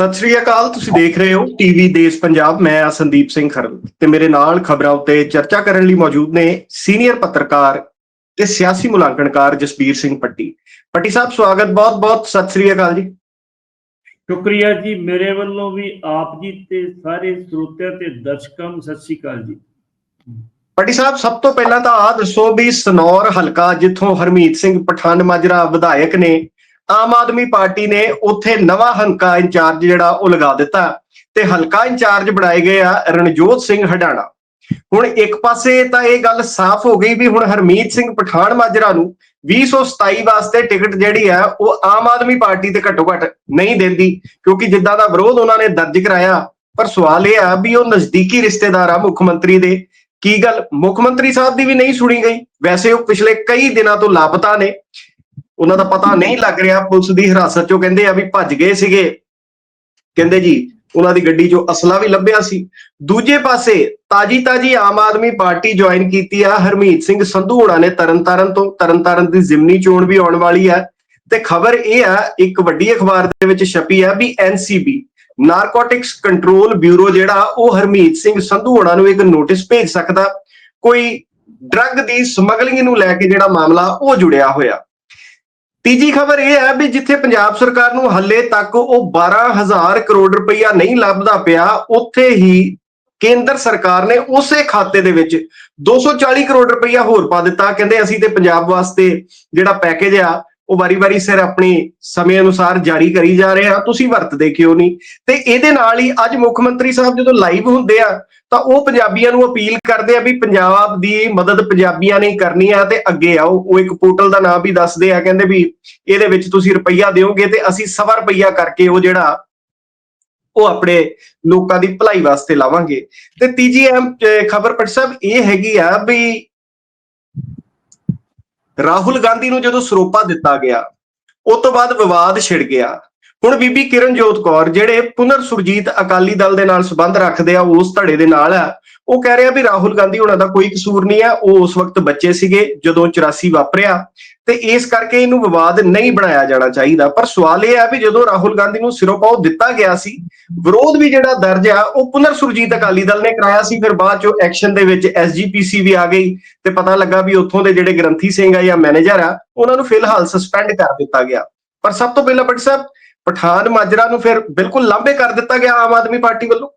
ਸਤਿ ਸ੍ਰੀ ਅਕਾਲ ਤੁਸੀਂ ਦੇਖ ਰਹੇ ਹੋ ਟੀਵੀ ਦੇਸ਼ ਪੰਜਾਬ ਮੈਂ ਆ ਸੰਦੀਪ ਸਿੰਘ ਖਰਲ ਤੇ ਮੇਰੇ ਨਾਲ ਖਬਰਾਂ ਉੱਤੇ ਚਰਚਾ ਕਰਨ ਲਈ ਮੌਜੂਦ ਨੇ ਸੀਨੀਅਰ ਪੱਤਰਕਾਰ ਤੇ ਸਿਆਸੀ ਮੁਲਾਂਕਣਕਾਰ ਜਸਬੀਰ ਸਿੰਘ ਪੱਟੀ। ਪੱਟੀ ਸਾਹਿਬ ਸਵਾਗਤ ਬਹੁਤ-ਬਹੁਤ ਸਤਿ ਸ੍ਰੀ ਅਕਾਲ ਜੀ। ਸ਼ੁਕਰੀਆ ਜੀ ਮੇਰੇ ਵੱਲੋਂ ਵੀ ਆਪ ਜੀ ਤੇ ਸਾਰੇ ਸਰੋਤਿਆਂ ਤੇ ਦਰਸ਼ਕਾਂ ਨੂੰ ਸਤਿ ਸ਼੍ਰੀ ਅਕਾਲ ਜੀ। ਪੱਟੀ ਸਾਹਿਬ ਸਭ ਤੋਂ ਪਹਿਲਾਂ ਤਾਂ ਆ ਦੱਸੋ ਵੀ ਸਨੌਰ ਹਲਕਾ ਜਿੱਥੋਂ ਹਰਮੀਤ ਸਿੰਘ ਪਠਾਨ ਮਾਜਰਾ ਵਿਧਾਇਕ ਨੇ ਆਮ ਆਦਮੀ ਪਾਰਟੀ ਨੇ ਉੱਥੇ ਨਵਾਂ ਹਲਕਾ ਇੰਚਾਰਜ ਜਿਹੜਾ ਉਹ ਲਗਾ ਦਿੱਤਾ ਤੇ ਹਲਕਾ ਇੰਚਾਰਜ ਬਣਾਏ ਗਏ ਆ ਰਣਜੋਤ ਸਿੰਘ ਹਡਾਣਾ। ਹੁਣ ਇੱਕ ਪਾਸੇ ਤਾਂ ਇਹ ਗੱਲ ਸਾਫ਼ ਹੋ ਗਈ ਵੀ ਹੁਣ ਹਰਮੀਤ ਸਿੰਘ ਪਠਾਨ ਮਾਜਰਾ ਨੂੰ 2027 ਵਾਸਤੇ ਟਿਕਟ ਜਿਹੜੀ ਆ, ਉਹ ਆਮ ਆਦਮੀ ਪਾਰਟੀ ਤੇ ਘੱਟੋ ਘੱਟ ਨਹੀਂ ਦਿੰਦੀ, ਕਿਉਂਕਿ ਜਿੱਦਾਂ ਦਾ ਵਿਰੋਧ ਉਹਨਾਂ ਨੇ ਦਰਜ ਕਰਾਇਆ, ਪਰ ਸਵਾਲ ਇਹ ਆ ਵੀ ਉਹ ਨਜ਼ਦੀਕੀ ਰਿਸ਼ਤੇਦਾਰ ਆ ਮੁੱਖ ਮੰਤਰੀ ਦੇ। ਕੀ ਗੱਲ ਮੁੱਖ ਮੰਤਰੀ ਸਾਹਿਬ ਦੀ ਵੀ ਨਹੀਂ ਸੁਣੀ ਗਈ? ਵੈਸੇ ਉਹ ਪਿਛਲੇ ਕਈ ਦਿਨਾਂ ਤੋਂ ਲਾਪਤਾ ਨੇ। ਉਹਨਾਂ ਦਾ ਪਤਾ ਨਹੀਂ ਲੱਗ ਰਿਹਾ, ਪੁਲਿਸ ਦੀ ਹਿਰਾਸਤ ਚੋਂ ਕਹਿੰਦੇ ਆ ਵੀ ਭੱਜ ਗਏ ਸੀਗੇ। ਕਹਿੰਦੇ ਜੀ, ਉਹਨਾਂ ਦੀ ਗੱਡੀ 'ਚੋਂ ਅਸਲਾ ਵੀ ਲੱਭਿਆ ਸੀ। ਦੂਜੇ ਪਾਸੇ ਤਾਜੀ ਤਾਜੀ ਆਮ ਆਦਮੀ ਪਾਰਟੀ ਜੁਆਇਨ ਕੀਤੀ ਆ ਹਰਮੀਤ ਸਿੰਘ ਸੰਧੂ ਹੋਣਾ ਨੇ ਤਰਨਤਾਰਨ ਤੋਂ। ਤਰਨਤਾਰਨ ਦੀ ਜ਼ਿਮਨੀ ਚੋਣ ਵੀ ਆਉਣ ਵਾਲੀ ਹੈ। ਤੇ ਖਬਰ ਇਹ ਆ, ਇੱਕ ਵੱਡੀ ਅਖਬਾਰ ਦੇ ਵਿੱਚ ਛਪੀ ਆ ਵੀ ਐਨਸੀਬੀ ਨਾਰਕੋਟਿਕਸ ਕੰਟਰੋਲ ਬਿਊਰੋ ਜਿਹੜਾ, ਉਹ ਹਰਮੀਤ ਸਿੰਘ ਸੰਧੂ ਹੋਣਾ ਨੂੰ ਇੱਕ ਨੋਟਿਸ ਭੇਜ ਸਕਦਾ। ਕੋਈ ਡਰੱਗ ਦੀ ਸਮਗਲਿੰਗ ਨੂੰ ਲੈ ਕੇ ਜਿਹੜਾ ਮਾਮਲਾ, ਉਹ ਜੁੜਿਆ ਹੋਇਆ। ਤੀਜੀ ਖਬਰ ਇਹ ਹੈ ਵੀ ਜਿੱਥੇ ਪੰਜਾਬ ਸਰਕਾਰ ਨੂੰ ਹੱਲੇ ਤੱਕ ਉਹ 12000 ਕਰੋੜ ਰੁਪਈਆ ਨਹੀਂ ਲੱਭਦਾ ਪਿਆ, ਉੱਥੇ ਹੀ ਕੇਂਦਰ ਸਰਕਾਰ ਨੇ ਉਸੇ ਖਾਤੇ ਦੇ ਵਿੱਚ 240 ਕਰੋੜ ਰੁਪਈਆ ਹੋਰ ਪਾ ਦਿੱਤਾ। ਕਹਿੰਦੇ ਅਸੀਂ ਤੇ ਪੰਜਾਬ ਵਾਸਤੇ ਜਿਹੜਾ ਪੈਕੇਜ ਆ ਉਹ ਵਾਰੀ-ਵਾਰੀ ਸਿਰ ਆਪਣੀ ਸਮੇਂ ਅਨੁਸਾਰ ਜਾਰੀ ਕਰੀ ਜਾ ਰਹੇ ਆ, ਤੁਸੀਂ ਵਰਤਦੇ ਕਿਉਂ ਨਹੀਂ? ਤੇ ਇਹਦੇ ਨਾਲ ਹੀ ਅੱਜ ਮੁੱਖ ਮੰਤਰੀ ਸਾਹਿਬ ਜਦੋਂ ਲਾਈਵ ਹੁੰਦੇ ਆ, ਤਾਂ ਉਹ ਪੰਜਾਬੀਆਂ ਨੂੰ ਅਪੀਲ ਕਰਦੇ ਆ ਵੀ ਪੰਜਾਬ ਦੀ ਮਦਦ ਪੰਜਾਬੀਆਂ ਨੇ ਕਰਨੀ ਆ ਤੇ ਅੱਗੇ ਆਓ। ਉਹ ਇੱਕ ਪੋਰਟਲ ਦਾ ਨਾਮ ਵੀ ਦੱਸਦੇ ਆ, ਕਹਿੰਦੇ ਵੀ ਇਹਦੇ ਵਿੱਚ ਤੁਸੀਂ ਰੁਪਈਆ ਦਿਓਗੇ ਤੇ ਅਸੀਂ ਸਵਾ ਰੁਪਈਆ ਕਰਕੇ ਉਹ ਜਿਹੜਾ ਉਹ ਆਪਣੇ ਲੋਕਾਂ ਦੀ ਭਲਾਈ ਵਾਸਤੇ ਲਾਵਾਂਗੇ। ਤੇ ਤੀਜੀ ਅਹਿਮ ਖਬਰ ਪਟ ਸਾਹਿਬ ਇਹ ਹੈਗੀ ਆ ਵੀ ਰਾਹੁਲ ਗਾਂਧੀ ਨੂੰ ਜਦੋਂ ਸਰੋਪਾ ਦਿੱਤਾ ਗਿਆ, ਉਸ ਤੋਂ ਬਾਅਦ ਵਿਵਾਦ ਛਿੜ ਗਿਆ। ਹੁਣ ਬੀਬੀ ਕਿਰਨਜੋਤ ਕੌਰ ਜਿਹੜੇ ਪੁਨਰ ਸੁਰਜੀਤ ਅਕਾਲੀ ਦਲ ਦੇ ਨਾਲ ਸੰਬੰਧ ਰੱਖਦੇ ਆ ਉਸ ਧੜੇ ਦੇ ਨਾਲ ਆ। ਉਹ ਕਹਿ ਰਿਹਾ ਵੀ ਰਾਹੁਲ ਗਾਂਧੀ ਉਹਨਾਂ ਦਾ ਕੋਈ ਕਸੂਰ ਨਹੀਂ ਹੈ ਉਹ ਉਸ ਵਕਤ ਬੱਚੇ ਸੀਗੇ, ਜਦੋਂ 84 ਵਾਪਰਿਆ। ਤੇ ਇਸ ਕਰਕੇ ਇਹਨੂੰ ਵਿਵਾਦ ਨਹੀਂ ਬਣਾਇਆ ਜਾਣਾ ਚਾਹੀਦਾ। ਪਰ ਸਵਾਲ ਇਹ ਆ ਵੀ ਜਦੋਂ ਰਾਹੁਲ ਗਾਂਧੀ ਨੂੰ ਸਿਰੋਪਾਓ ਦਿੱਤਾ ਗਿਆ ਸੀ, ਵਿਰੋਧ ਵੀ ਜਿਹੜਾ ਦਰਜ ਆ, ਉਹ ਪੁਨਰ ਸੁਰਜੀਤ ਅਕਾਲੀ ਦਲ ਨੇ ਕਰਾਇਆ ਸੀ। ਫਿਰ ਬਾਅਦ ਚੋਂ ਐਕਸ਼ਨ ਦੇ ਵਿੱਚ ਐਸਜੀਪੀਸੀ ਵੀ ਆ ਗਈ ਤੇ ਪਤਾ ਲੱਗਾ ਵੀ ਉੱਥੋਂ ਦੇ ਜਿਹੜੇ ਗ੍ਰੰਥੀ ਸਿੰਘ ਆ ਜਾਂ ਮੈਨੇਜਰ ਆ, ਉਹਨਾਂ ਨੂੰ ਫਿਲਹਾਲ ਸਸਪੈਂਡ ਕਰ ਦਿੱਤਾ ਗਿਆ। ਪਰ ਸਭ ਤੋਂ ਪਹਿਲਾਂ ਪਟ ਸਾਹਿਬ, ਪਠਾਨ ਮਾਜਰਾ ਨੂੰ ਫਿਰ ਬਿਲਕੁਲ ਲਾਂਬੇ ਕਰ ਦਿੱਤਾ ਗਿਆ ਆਮ ਆਦਮੀ ਪਾਰਟੀ ਵੱਲੋਂ।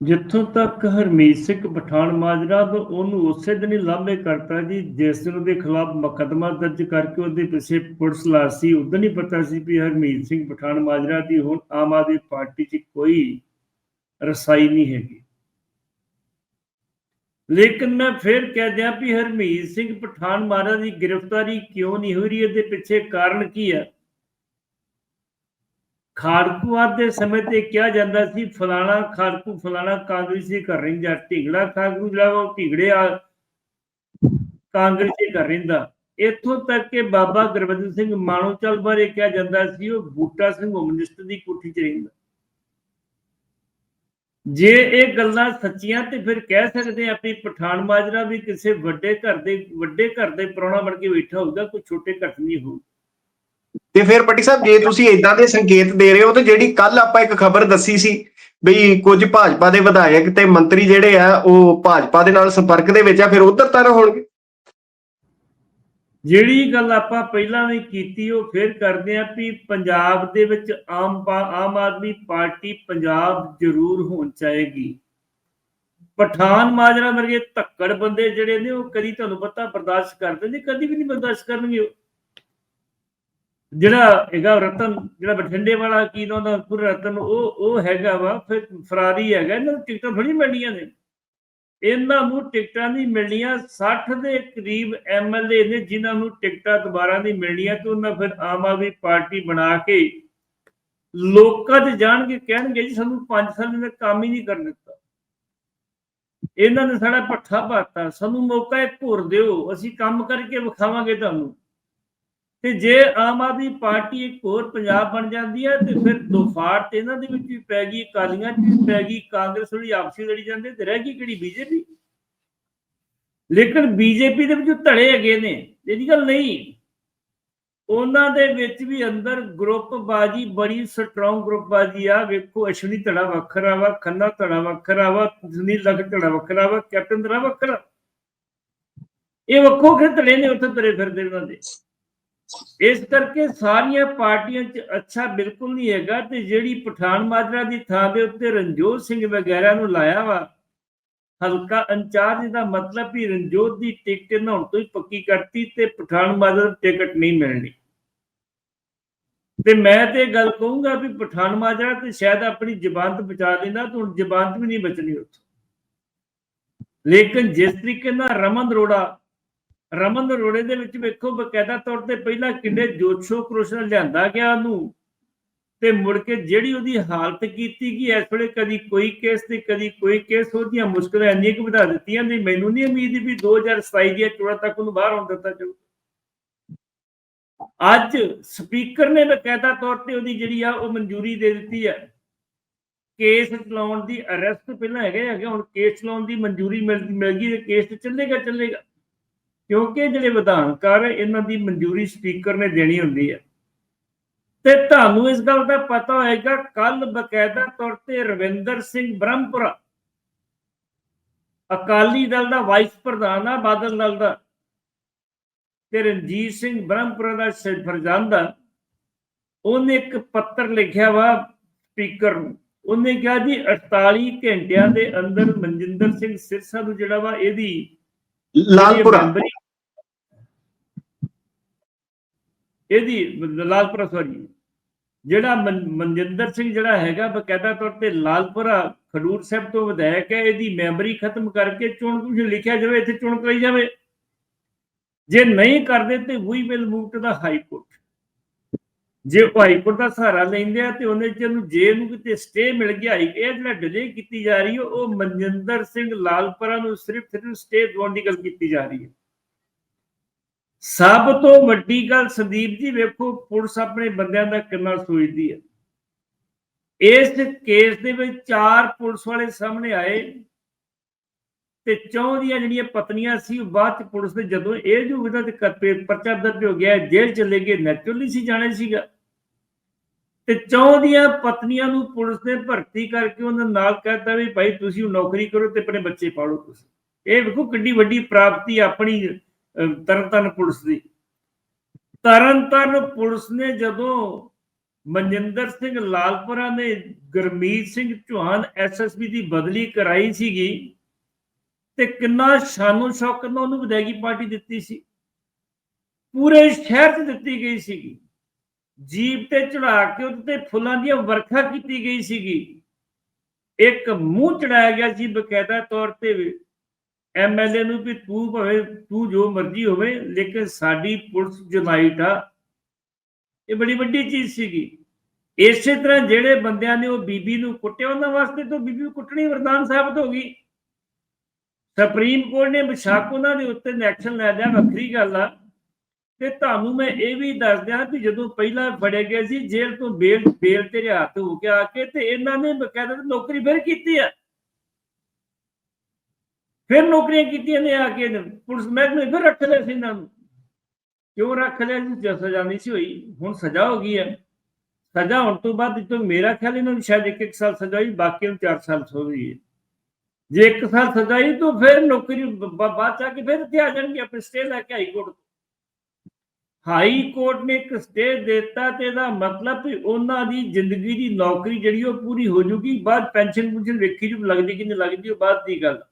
ਜਿੱਥੋਂ ਤੱਕ ਹਰਮੀਤ ਸਿੰਘ ਪਠਾਨ ਮਾਜਰਾ ਤੋਂ ਉਹਨੂੰ ਉਸੇ ਦਿਨ ਹੀ ਲਾਂਭੇ ਕਰਤਾ ਜੀ, ਜਿਸ ਦਿਨ ਉਹਦੇ ਖਿਲਾਫ ਮੁਕੱਦਮਾ ਦਰਜ ਕਰਕੇ ਉਹਦੇ ਪਿੱਛੇ ਪੁਲਿਸ ਲਾ ਉਦੋਂ ਨਹੀਂ ਪਤਾ ਸੀ ਵੀ ਹਰਮੀਤ ਸਿੰਘ ਪਠਾਨ ਮਾਜਰਾ ਦੀ ਹੁਣ ਆਮ ਆਦਮੀ ਪਾਰਟੀ 'ਚ ਕੋਈ ਰਸਾਈ ਨਹੀਂ ਹੈਗੀ। ਲੇਕਿਨ ਮੈਂ ਫਿਰ ਕਹਿ ਦਿਆਂ ਵੀ ਹਰਮੀਤ ਸਿੰਘ ਪਠਾਨ ਮਾਜਰਾ ਦੀ ਗ੍ਰਿਫਤਾਰੀ ਕਿਉਂ ਨਹੀਂ ਹੋ ਰਹੀ? ਇਹਦੇ ਪਿੱਛੇ ਕਾਰਨ ਕੀ ਹੈ ਖਾੜਕੂਵਾਦ ਦੇ ਸਮੇਂ ਤੇ ਕਿਹਾ ਜਾਂਦਾ ਸੀ, ਫਲਾਣਾ ਖਾੜਕੂ ਫਲਾਣਾ ਕਾਂਗਰਸੀ ਕਰ ਰਹੀ ਢਿਗੜਾ ਖਾੜਕੂ ਜਿਹੜਾ ਉਹ ਢਿਗੜੇ ਆ ਕਾਂਗਰਸੀ ਕਰ ਰਹਿੰਦਾ। ਇੱਥੋਂ ਤੱਕ ਕਿ ਬਾਬਾ ਗੁਰਬਚਨ ਸਿੰਘ ਮਾਣੋਚਲ ਬਾਰੇ ਕਿਹਾ ਜਾਂਦਾ ਸੀ, ਉਹ ਬੂਟਾ ਸਿੰਘ ਕਮਿਊਨਿਸਟ ਦੀ ਕੋਠੀ 'ਚ ਰਹਿੰਦਾ। ਜੇ ਇਹ ਗੱਲਾਂ ਸੱਚੀਆਂ ਤੇ ਫਿਰ ਕਹਿ ਸਕਦੇ ਆ ਵੀ ਪਠਾਨ ਮਾਜਰਾ ਵੀ ਕਿਸੇ ਵੱਡੇ ਘਰ ਦੇ, ਵੱਡੇ ਘਰ ਦੇ ਪ੍ਰਾਹੁਣਾ ਬਣ ਕੇ ਬੈਠਾ ਹੋਊਗਾ, ਕੋਈ ਛੋਟੇ ਘਰ ਨਹੀਂ ਹੋਊ ਤੇ ਫਿਰ ਪੱਟੀ ਸਾਹਿਬ, ਜੇ ਤੁਸੀਂ ਇਦਾਂ ਦੇ ਸੰਕੇਤ ਦੇ ਰਹੇ ਹੋ, ਤੇ ਜਿਹੜੀ ਕੱਲ ਆਪਾਂ ਇੱਕ ਖਬਰ ਦੱਸੀ ਸੀ ਵੀ ਕੁਝ ਭਾਜਪਾ ਦੇ ਵਿਧਾਇਕ ਤੇ ਮੰਤਰੀ ਜਿਹੜੇ ਆ, ਉਹ ਭਾਜਪਾ ਦੇ ਨਾਲ ਸੰਪਰਕ ਦੇ ਵਿੱਚ ਆ, ਫਿਰ ਉਧਰ ਤਰ ਹੋਣਗੇ। ਜਿਹੜੀ ਗੱਲ ਆਪਾਂ ਪਹਿਲਾਂ ਵੀ ਕੀਤੀ, ਉਹ ਫਿਰ ਕਰਦੇ ਆਂ ਵੀ ਪੰਜਾਬ ਦੇ ਵਿੱਚ ਆਮ ਆਮ ਆਦਮੀ ਪਾਰਟੀ ਪੰਜਾਬ ਜ਼ਰੂਰ ਹੋਣ ਚਾਹੇਗੀ। ਪਠਾਨ ਮਾਜਰਾ ਵਰਗੇ ਧੱਕੜ ਬੰਦੇ ਜਿਹੜੇ ਨੇ, ਉਹ ਕਦੀ ਤੁਹਾਨੂੰ ਪਤਾ ਬਰਦਾਸ਼ਤ ਕਰਦੇ ਨਹੀਂ ਕਦੀ ਵੀ ਨਹੀਂ ਬਰਦਾਸ਼ਤ ਕਰਨਗੇ। ਜਿਹੜਾ ਹੈਗਾ ਰਤਨ, ਜਿਹੜਾ ਬਠਿੰਡੇ ਵਾਲਾ ਕੀ ਨਾ ਉਹਦਾ ਪੁਰ ਰਤਨ, ਉਹ ਉਹ ਹੈਗਾ ਵਾ, ਫਿਰ ਫਰਾਰੀ ਹੈਗਾ, ਇਹਨਾਂ ਨੂੰ ਟਿਕਟਾਂ ਥੋੜੀ ਮਿਲਣੀਆਂ ਨੇ। ਇਹਨਾਂ ਨੂੰ ਟਿਕਟਾਂ ਨਹੀਂ ਮਿਲਣੀਆਂ 60 ਦੇ ਕਰੀਬ ਐਮਐਲਏ ਨੇ ਜਿਨ੍ਹਾਂ ਨੂੰ ਟਿਕਟਾਂ ਦੁਬਾਰਾ ਨਹੀਂ ਮਿਲਣੀਆਂ ਤੇ ਉਹਨਾਂ ਫਿਰ ਆਮ ਆਦਮੀ ਪਾਰਟੀ ਬਣਾ ਕੇ ਲੋਕਾਂ 'ਚ ਜਾਣਗੇ, ਕਹਿਣਗੇ ਜੀ ਸਾਨੂੰ 5 ਸਾਲ ਦੇ ਕੰਮ ਹੀ ਨਹੀਂ ਕਰਨ ਦਿੱਤਾ। ਇਹਨਾਂ ਨੇ ਸਾਡਾ ਪੱਠਾ ਪਾਤਾ ਸਾਨੂੰ ਮੌਕਾ ਇੱਕ ਹੋਰ ਦਿਓ, ਅਸੀਂ ਕੰਮ ਕਰਕੇ ਵਿਖਾਵਾਂਗੇ ਤੁਹਾਨੂੰ। ਤੇ ਜੇ ਆਮ ਆਦਮੀ ਪਾਰਟੀ ਇੱਕ ਹੋਰ ਪੰਜਾਬ ਬਣ ਜਾਂਦੀ ਹੈ ਤੇ ਫਿਰ ਦੋਫਾੜ ਤੇ ਇਹਨਾਂ ਦੇ ਵਿੱਚ ਵੀ ਪੈ ਗਈ, ਅਕਾਲੀਆਂ 'ਚ ਵੀ ਪੈ ਗਈ, ਕਾਂਗਰਸ ਵਾਲੀ ਆਪਸੀ ਲੜੀ ਜਾਂਦੇ ਤੇ ਰਹਿ ਗਈ ਕਿਹੜੀ, ਬੀਜੇਪੀ? ਲੇਕਿਨ ਬੀਜੇਪੀ ਦੇ ਵਿੱਚ ਧੜੇ ਹੈਗੇ ਨੇ, ਇਹਦੀ ਗੱਲ ਨਹੀਂ। ਉਹਨਾਂ ਦੇ ਵਿੱਚ ਵੀ ਅੰਦਰ ਗਰੁੱਪ ਬਾਜ਼ੀ ਬੜੀ ਸਟਰੋਂਗ ਗਰੁੱਪ ਬਾਜ਼ੀ ਆ। ਵੇਖੋ, ਅਸ਼ਵਨੀ ਧੜਾ ਵੱਖਰਾ ਵਾ, ਖੰਨਾ ਧੜਾ ਵੱਖਰਾ ਵਾ, ਸੁਨੀਲ ਲਖ ਧੜਾ ਵੱਖਰਾ ਵਾ, ਕੈਪਟਨ ਧੜਾ ਵੱਖਰਾ। ਇਹ ਵੱਖੋ ਕਿ ਧੜੇ ਨੇ ਉੱਥੇ ਤਰੇ ਫਿਰਦੇ ਉਹਨਾਂ ਦੇ। ਇਸ ਕਰਕੇ ਸਾਰੀਆਂ ਪਾਰਟੀਆਂ 'ਚ ਅੱਛਾ ਬਿਲਕੁਲ ਨਹੀਂ ਹੈਗਾ ਤੇ ਜਿਹੜੀ ਪਠਾਨ ਮਾਜਰਾ ਦੀ ਥਾਂ ਦੇ ਉੱਤੇ ਰਣਜੋਤ ਸਿੰਘ ਵਗੈਰਾ ਨੂੰ ਲਾਇਆ ਵਾ, ਹਲਕਾ ਇੰਚਾਰਜ ਦਾ ਮਤਲਬ ਵੀ ਰਣਜੋਤ ਦੀ ਟਿਕਟ ਇਹਨਾਂ ਹੁਣ ਤੋਂ ਹੀ ਪੱਕੀ ਕਰਤੀ ਤੇ ਪਠਾਨ ਮਾਜਰਾ ਟਿਕਟ ਨਹੀਂ ਮਿਲਣੀ। ਤੇ ਮੈਂ ਤੇ ਇਹ ਗੱਲ ਕਹੂੰਗਾ ਵੀ ਪਠਾਨ ਮਾਜਰਾ ਤੇ ਸ਼ਾਇਦ ਆਪਣੀ ਜਬਾਨਤ ਬਚਾ ਲੈਂਦਾ ਤੇ ਹੁਣ ਜਬਾਨਤ ਵੀ ਨਹੀਂ ਬਚਣੀ ਉੱਥੋਂ। ਲੇਕਿਨ ਜਿਸ ਤਰੀਕੇ ਨਾਲ ਰਮਨ ਅਰੋੜਾ ਰਮਨ ਅਰੋੜੇ ਦੇ ਵਿੱਚ ਵੇਖੋ, ਬਕਾਇਦਾ ਤੌਰ ਤੇ ਪਹਿਲਾਂ ਕਿੰਨੇ ਜੋਸ਼ੋ ਕ੍ਰੋਸ਼ ਨਾਲ ਲਿਆਂਦਾ ਗਿਆ ਉਹਨੂੰ। ਤੇ ਮੁੜ ਕੇ ਜਿਹੜੀ ਉਹਦੀ ਹਾਲਤ ਕੀਤੀ ਗਈ, ਇਸ ਵੇਲੇ ਕਦੀ ਕੋਈ ਕੇਸ ਤੇ ਕਦੀ ਕੋਈ ਕੇਸ, ਉਹਦੀਆਂ ਮੁਸ਼ਕਲਾਂ ਇੰਨੀਆਂ ਕੁ ਵਧਾ ਦਿੱਤੀਆਂ ਨਹੀਂ ਮੈਨੂੰ ਨਹੀਂ ਉਮੀਦ ਵੀ 2027 ਦੀਆਂ ਚੋਣਾਂ ਤੱਕ ਉਹਨੂੰ ਬਾਹਰ ਆਉਣ ਦਿੱਤਾ ਜਾਊ। ਅੱਜ ਸਪੀਕਰ ਨੇ ਬਕਾਇਦਾ ਤੌਰ ਤੇ ਉਹਦੀ ਜਿਹੜੀ ਆ, ਉਹ ਮਨਜ਼ੂਰੀ ਦੇ ਦਿੱਤੀ ਹੈ ਕੇਸ ਚਲਾਉਣ ਦੀ ਅਰੈਸਟ ਪਹਿਲਾਂ ਹੈਗੇ ਹੈਗੇ ਹੁਣ ਕੇਸ ਚਲਾਉਣ ਦੀ ਮਨਜ਼ੂਰੀ ਮਿਲ ਮਿਲ ਗਈ ਤੇ ਕੇਸ ਤੇ ਚੱਲੇਗਾ ਚੱਲੇਗਾ। ਕਿਉਂਕਿ ਜਿਹੜੇ ਵਿਧਾਨਕਾਰ ਇਹਨਾਂ ਦੀ ਮਨਜ਼ੂਰੀ ਸਪੀਕਰ ਨੇ ਦੇਣੀ ਹੁੰਦੀ ਹੈ। ਤੇ ਤੁਹਾਨੂੰ ਇਸ ਗੱਲ ਦਾ ਪਤਾ ਹੋਏਗਾ ਕੱਲ ਬਕਾਇਦਾ ਤੌਰ ਤੇ ਰਵਿੰਦਰ ਸਿੰਘ ਬ੍ਰਹਮਪੁਰਾ ਅਕਾਲੀ ਦਲ ਦਾ ਵਾਈਸ ਪ੍ਰਧਾਨ ਆ ਬਾਦਲ ਦਲ ਦਾ ਤੇ ਰਣਜੀਤ ਸਿੰਘ ਬ੍ਰਹਮਪੁਰਾ ਦਾ ਫਰਜ਼ੰਦਾ ਉਹਨੇ ਇੱਕ ਪੱਤਰ ਲਿਖਿਆ ਵਾ ਸਪੀਕਰ ਨੂੰ। ਉਹਨੇ ਕਿਹਾ ਜੀ 48 ਘੰਟਿਆਂ ਦੇ ਅੰਦਰ ਮਨਜਿੰਦਰ ਸਿੰਘ ਸਿਰਸਾ ਨੂੰ ਜਿਹੜਾ ਵਾ ਇਹਦੀ ਲਾਲਪੁਰਾ ਮੈਂਬਰੀ- ਇਹਦੀ ਲਾਲਪੁਰਾ ਸੌਰੀ ਜਿਹੜਾ ਮਨਜਿੰਦਰ ਸਿੰਘ ਜਿਹੜਾ ਹੈਗਾ ਬਕਾਇਦਾ ਤੌਰ ਤੇ ਲਾਲਪੁਰਾ ਖਡੂਰ ਸਾਹਿਬ ਤੋਂ ਵਿਧਾਇਕ ਹੈ, ਇਹਦੀ ਮੈਂਬਰੀ ਖਤਮ ਕਰਕੇ ਚੋਣ ਕਮਿਸ਼ਨ ਲਿਖਿਆ ਜਾਵੇ, ਇੱਥੇ ਚੋਣ ਕਰਾਈ ਜਾਵੇ। ਜੇ ਨਹੀਂ ਕਰਦੇ ਤੇ we will move to the high court ਜੇ ਉਹ ਹਾਈ ਕੋਰਟ ਦਾ ਸਹਾਰਾ ਲੈਂਦੇ ਆ ਤੇ ਉਹਨੇ ਚ ਨੂੰ ਜੇ ਨੂੰ ਕਿਤੇ ਸਟੇ ਮਿਲ ਗਿਆ, ਇਹ ਜਿਹੜਾ ਡਿਲੇ ਕੀਤੀ ਜਾ ਰਹੀ ਹੈ, ਉਹ ਮਨਜਿੰਦਰ ਸਿੰਘ ਲਾਲਪੁਰਾ ਨੂੰ ਸਿਰਫ ਸਿਰਫ ਸਟੇ ਦਿਵਾਉਣ ਦੀ ਗੱਲ ਕੀਤੀ ਜਾ ਰਹੀ ਹੈ। ਸਭ ਤੋਂ ਵੱਡੀ ਗੱਲ ਸੰਦੀਪ ਜੀ ਵੇਖੋ, ਪੁਲਿਸ ਆਪਣੇ ਬੰਦਿਆਂ ਦਾ ਕਿੰਨਾ ਸੋਚਦੀ ਹੈ। ਇਸ ਕੇਸ ਦੇ ਵਿੱਚ ਚਾਰ ਪੁਲਿਸ ਵਾਲੇ ਸਾਹਮਣੇ ਆਏ ਤੇ ਚੌਂ ਦੀਆਂ ਜਿਹੜੀਆਂ ਪਤਨੀਆਂ ਸੀ, ਉਹ ਬਾਅਦ ਚ ਪੁਲਿਸ ਨੇ ਜਦੋਂ ਇਹ ਜੋ ਵਿਦਾ ਤੇ ਪਰਚਾ ਦਰਜ ਹੋ ਗਿਆ, ਜੇਲ੍ਹ ਚਲੇ ਗਏ ਨੈਚੁਰਲੀ ਸੀ, ਜਾਣੇ ਸੀਗਾ। ਤੇ ਚੌਂ ਦੀਆਂ ਪਤਨੀਆਂ ਨੂੰ ਪੁਲਿਸ ਨੇ ਭਰਤੀ ਕਰਕੇ ਉਹਨਾਂ ਨਾਲ ਕਹਿਤਾ ਵੀ ਭਾਈ ਤੁਸੀਂ ਨੌਕਰੀ ਕਰੋ ਤੇ ਆਪਣੇ ਬੱਚੇ ਪਾਲੋ ਤੁਸੀਂ। ਇਹ ਵੇਖੋ ਕਿੰਨੀ ਵੱਡੀ ਪ੍ਰਾਪਤੀ ਆਪਣੀ ਅਹ, ਤਰਨਤਾਰਨ ਪੁਲਿਸ ਦੀ। ਤਰਨਤਾਰਨ ਪੁਲਿਸ ਨੇ ਜਦੋਂ ਮਨਜਿੰਦਰ ਸਿੰਘ ਲਾਲਪੁਰਾ ਨੇ ਗੁਰਮੀਤ ਸਿੰਘ ਚੌਹਾਨ ਐਸਐਸਬੀ ਦੀ ਬਦਲੀ ਕਰਾਈ ਸੀਗੀ ਤੇ ਕਿੰਨਾ ਸ਼ਾਨੋ ਸ਼ੌਕਤ ਨਾਲ ਉਹਨੂੰ ਵਿਦਾਇਗੀ ਪਾਰਟੀ ਦਿੱਤੀ ਸੀ। ਪੂਰੇ ਸ਼ਹਿਰ 'ਚ ਦਿੱਤੀ ਗਈ ਸੀਗੀ। ਜੀਪ ਤੇ ਚੜਾ ਕੇ ਉਹਦੇ ਤੇ ਫੁੱਲਾਂ ਦੀਆਂ ਵਰਖਾ ਕੀਤੀ ਗਈ ਸੀਗੀ। ਇੱਕ ਮੂੰਹ ਚੜਾਇਆ ਗਿਆ ਸੀ ਬਕਾਇਦਾ ਤੌਰ ਤੇ ਐਮਐਲਏ ਨੂੰ ਵੀ ਤੂੰ ਭਾਵੇਂ ਤੂੰ ਜੋ ਮਰਜ਼ੀ ਹੋਵੇ, ਲੇਕਿਨ ਸਾਡੀ ਪੁਲਿਸ ਜੁਨਾਈਟ ਆ, ਇਹ ਬੜੀ ਵੱਡੀ ਚੀਜ਼ ਸੀਗੀ। ਇਸੇ ਤਰ੍ਹਾਂ ਜਿਹੜੇ ਬੰਦਿਆਂ ਨੇ ਉਹ ਬੀਬੀ ਨੂੰ ਕੁੱਟਿਆ, ਉਹਨਾਂ ਵਾਸਤੇ ਤਾਂ ਬੀਬੀ ਕੁੱਟਣੀ ਵਰਦਾਨ ਸਾਬਤ ਹੋ ਗਈ। ਸੁਪਰੀਮ ਕੋਰਟ ਨੇ ਬਿਸ਼ੱਕ ਉਹਨਾਂ ਦੇ ਉੱਤੇ ਐਕਸ਼ਨ ਲੈ ਲਿਆ, ਵੱਖਰੀ ਗੱਲ ਆ। ਤੇ ਤੁਹਾਨੂੰ ਮੈਂ ਇਹ ਵੀ ਦੱਸ ਦਿਆਂ ਕਿ ਜਦੋਂ ਪਹਿਲਾਂ ਫੜੇ ਗਏ ਸੀ, ਜੇਲ੍ਹ ਤੋਂ ਬੇਲ ਬੇਲ ਤੇ ਰਿਹਾਤ ਹੋ ਕੇ ਆ ਕੇ ਤੇ ਇਹਨਾਂ ਨੇ ਬਕਾਇਦਾ ਨੌਕਰੀ ਫਿਰ ਕੀਤੀ ਆ। ਫਿਰ ਨੌਕਰੀਆਂ ਕੀਤੀਆਂ ਨੇ ਆ ਕੇ ਪੁਲਿਸ ਮਹਿਕਮੇ ਫਿਰ ਰੱਖ ਲਿਆ ਸੀ ਇਹਨਾਂ ਨੂੰ। ਕਿਉਂ ਰੱਖ ਲਿਆ ਸੀ ਜਦ ਸਜ਼ਾ ਨਹੀਂ ਸੀ ਹੋਈ, ਹੁਣ ਸਜ਼ਾ ਹੋ ਗਈ ਹੈ। ਸਜ਼ਾ ਹੋਣ ਤੋਂ ਬਾਅਦ ਜਦੋਂ ਮੇਰਾ ਖਿਆਲ ਇਹਨਾਂ ਨੂੰ ਸ਼ਾਇਦ ਇੱਕ ਇੱਕ ਸਾਲ ਸਜ਼ਾ ਹੋਈ ਬਾਕੀ ਨੂੰ 4 ਸਾਲ ਹੋ ਹੈ। ਜੇ ਇੱਕ ਸਾਲ ਸਜ਼ਾ ਹੋਈ ਤਾਂ ਫਿਰ ਨੌਕਰੀ ਬਾਅਦ ਚ ਆ ਕੇ ਫਿਰ ਇੱਥੇ ਆ ਜਾਣਗੇ ਆਪਣੇ ਸਟੇ ਲੈ ਕੇ ਹਾਈ ਕੋਰਟ ਹਾਈ ਕੋਰਟ ਨੇ ਇੱਕ ਸਟੇ ਦਿੱਤਾ ਤੇ ਇਹਦਾ ਮਤਲਬ ਵੀ ਉਹਨਾਂ ਦੀ ਜ਼ਿੰਦਗੀ ਦੀ ਨੌਕਰੀ ਜਿਹੜੀ ਉਹ ਪੂਰੀ ਹੋ ਜੂਗੀ, ਬਾਅਦ ਪੈਨਸ਼ਨ ਪੁੰਸ਼ਨ ਵੇਖੀ ਜੂ ਲੱਗਦੀ ਕਿ ਨਹੀਂ ਲੱਗਦੀ, ਉਹ ਬਾਅਦ ਦੀ ਗੱਲ।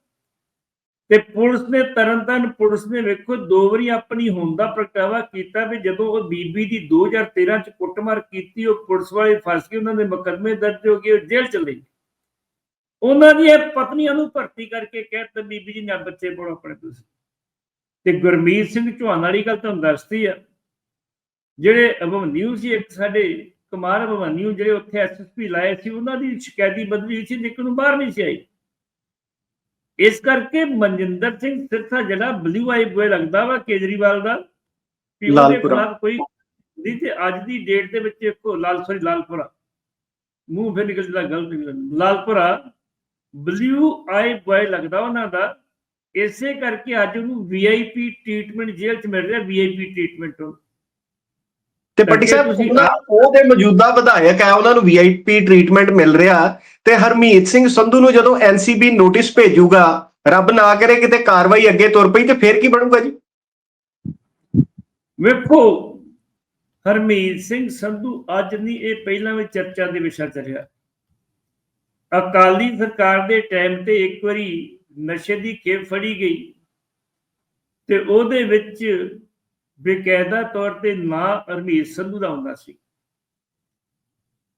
ਤੇ ਪੁਲਿਸ ਨੇ ਤਰਨਤਾਰਨ ਪੁਲਿਸ ਨੇ ਵੇਖੋ ਦੋ ਵਾਰੀ ਆਪਣੀ ਹੋਂਦ ਦਾ ਪ੍ਰਗਟਾਵਾ ਕੀਤਾ ਵੀ ਜਦੋਂ ਉਹ ਬੀਬੀ ਦੀ 2013 ਚ ਕੁੱਟਮਾਰ ਕੀਤੀ, ਉਹ ਪੁਲਿਸ ਵਾਲੇ ਫਸ ਗਏ, ਉਹਨਾਂ ਦੇ ਮੁਕੱਦਮੇ ਦਰਜ ਹੋ ਗਏ ਜੇਲ੍ਹ ਚਲੇ ਗਏ। ਉਹਨਾਂ ਦੀਆਂ ਪਤਨੀਆਂ ਨੂੰ ਭਰਤੀ ਕਰਕੇ ਕਹਿਤਾ ਬੀਬੀ ਜੀ ਨਾ ਬੱਚੇ ਪੜੋ ਆਪਣੇ ਤੁਸੀਂ ਤੇ ਗੁਰਮੀਤ ਸਿੰਘ ਚੌਹਾਨ ਵਾਲੀ ਗੱਲ ਤੁਹਾਨੂੰ ਦੱਸਦੀ ਆ, ਜਿਹੜੇ ਅਭਵਨਿਊ ਸੀ, ਇੱਕ ਸਾਡੇ ਕੁਮਾਰ ਅਭਵਨਿਊ ਜਿਹੜੇ ਉੱਥੇ ਐਸਐਸਪੀ ਲਾਏ ਸੀ, ਉਹਨਾਂ ਦੀ ਸ਼ਿਕਾਇਤੀ ਬਦਲੀ ਹੋਈ ਸੀ, ਲੇਕਿਨ ਉਹ ਬਾਹਰ ਨਹੀਂ ਸੀ ਆਈ। ਇਸ ਕਰਕੇ ਮਨਜਿੰਦਰ ਸਿੰਘ ਸਿਰਸਾ ਜਿਹੜਾ ਬਲੂ ਆਈ ਬੋਏ ਲੱਗਦਾ ਵਾ ਕੇਜਰੀਵਾਲ ਦਾ ਵੀ ਉਹਦੇ। ਖਿਲਾਫ ਕੋਈ ਨਹੀਂ ਤੇ ਅੱਜ ਦੀ ਡੇਟ ਦੇ ਵਿੱਚ ਇੱਕੋ ਲਾਲ ਸੋਰੀ ਲਾਲਪੁਰਾ। ਮੂੰਹ ਫਿਰ ਨਿਕਲ ਜਾਂਦਾ ਗਲਤ ਨਿਕਲ ਲਾਲਪੁਰਾ ਬਲੂ ਆਈ ਬੋਏ ਲੱਗਦਾ ਉਹਨਾਂ ਦਾ। ਇਸੇ ਕਰਕੇ ਅੱਜ ਉਹਨੂੰ ਵੀਆਈਪੀ ਟ੍ਰੀਟਮੈਂਟ ਜੇਲ੍ਹ 'ਚ ਮਿਲ ਰਿਹਾ ਵੀਆਈਪੀ ਟ੍ਰੀਟਮੈਂਟ ਤੇ ਪੱਟੀ ਸਾਹਿਬ ਉਹਦੇ ਮੌਜੂਦਾ ਵਿਧਾਇਕ ਹੈ ਉਹਨਾਂ ਨੂੰ ਵੀਆਈਪੀ ਟ੍ਰੀਟਮੈਂਟ ਮਿਲ ਰਿਹਾ ਤੇ ਹਰਮੀਤ ਸਿੰਘ ਸੰਧੂ ਨੂੰ ਜਦੋਂ ਐਨਸੀਬੀ ਨੋਟਿਸ ਭੇਜੂਗਾ ਰੱਬ ਨਾ ਕਰੇ ਕਿਤੇ ਕਾਰਵਾਈ ਅੱਗੇ ਤੁਰ ਪਈ ਤੇ ਫਿਰ ਕੀ ਬਣੂਗਾ ਜੀ? ਵੇਖੋ ਹਰਮੀਤ ਸਿੰਘ ਸੰਧੂ ਅੱਜ ਨਹੀਂ ਇਹ ਪਹਿਲਾਂ ਵੀ ਚਰਚਾ ਦੇ ਵਿਸ਼ਾ ਚ ਰਿਹਾ। ਅਕਾਲੀ ਸਰਕਾਰ ਦੇ ਟਾਈਮ ਤੇ ਇੱਕ ਵਾਰੀ ਨਸ਼ੇ ਦੀ ਖੇਪ ਫੜੀ ਗਈ ਤੇ ਉਹਦੇ ਵਿੱਚ ਬੇਕਾਇਦਾ ਤੌਰ ਤੇ ਨਾਂ ਹਰਮੀਤ ਸੰਧੂ ਦਾ ਹੁੰਦਾ ਸੀ।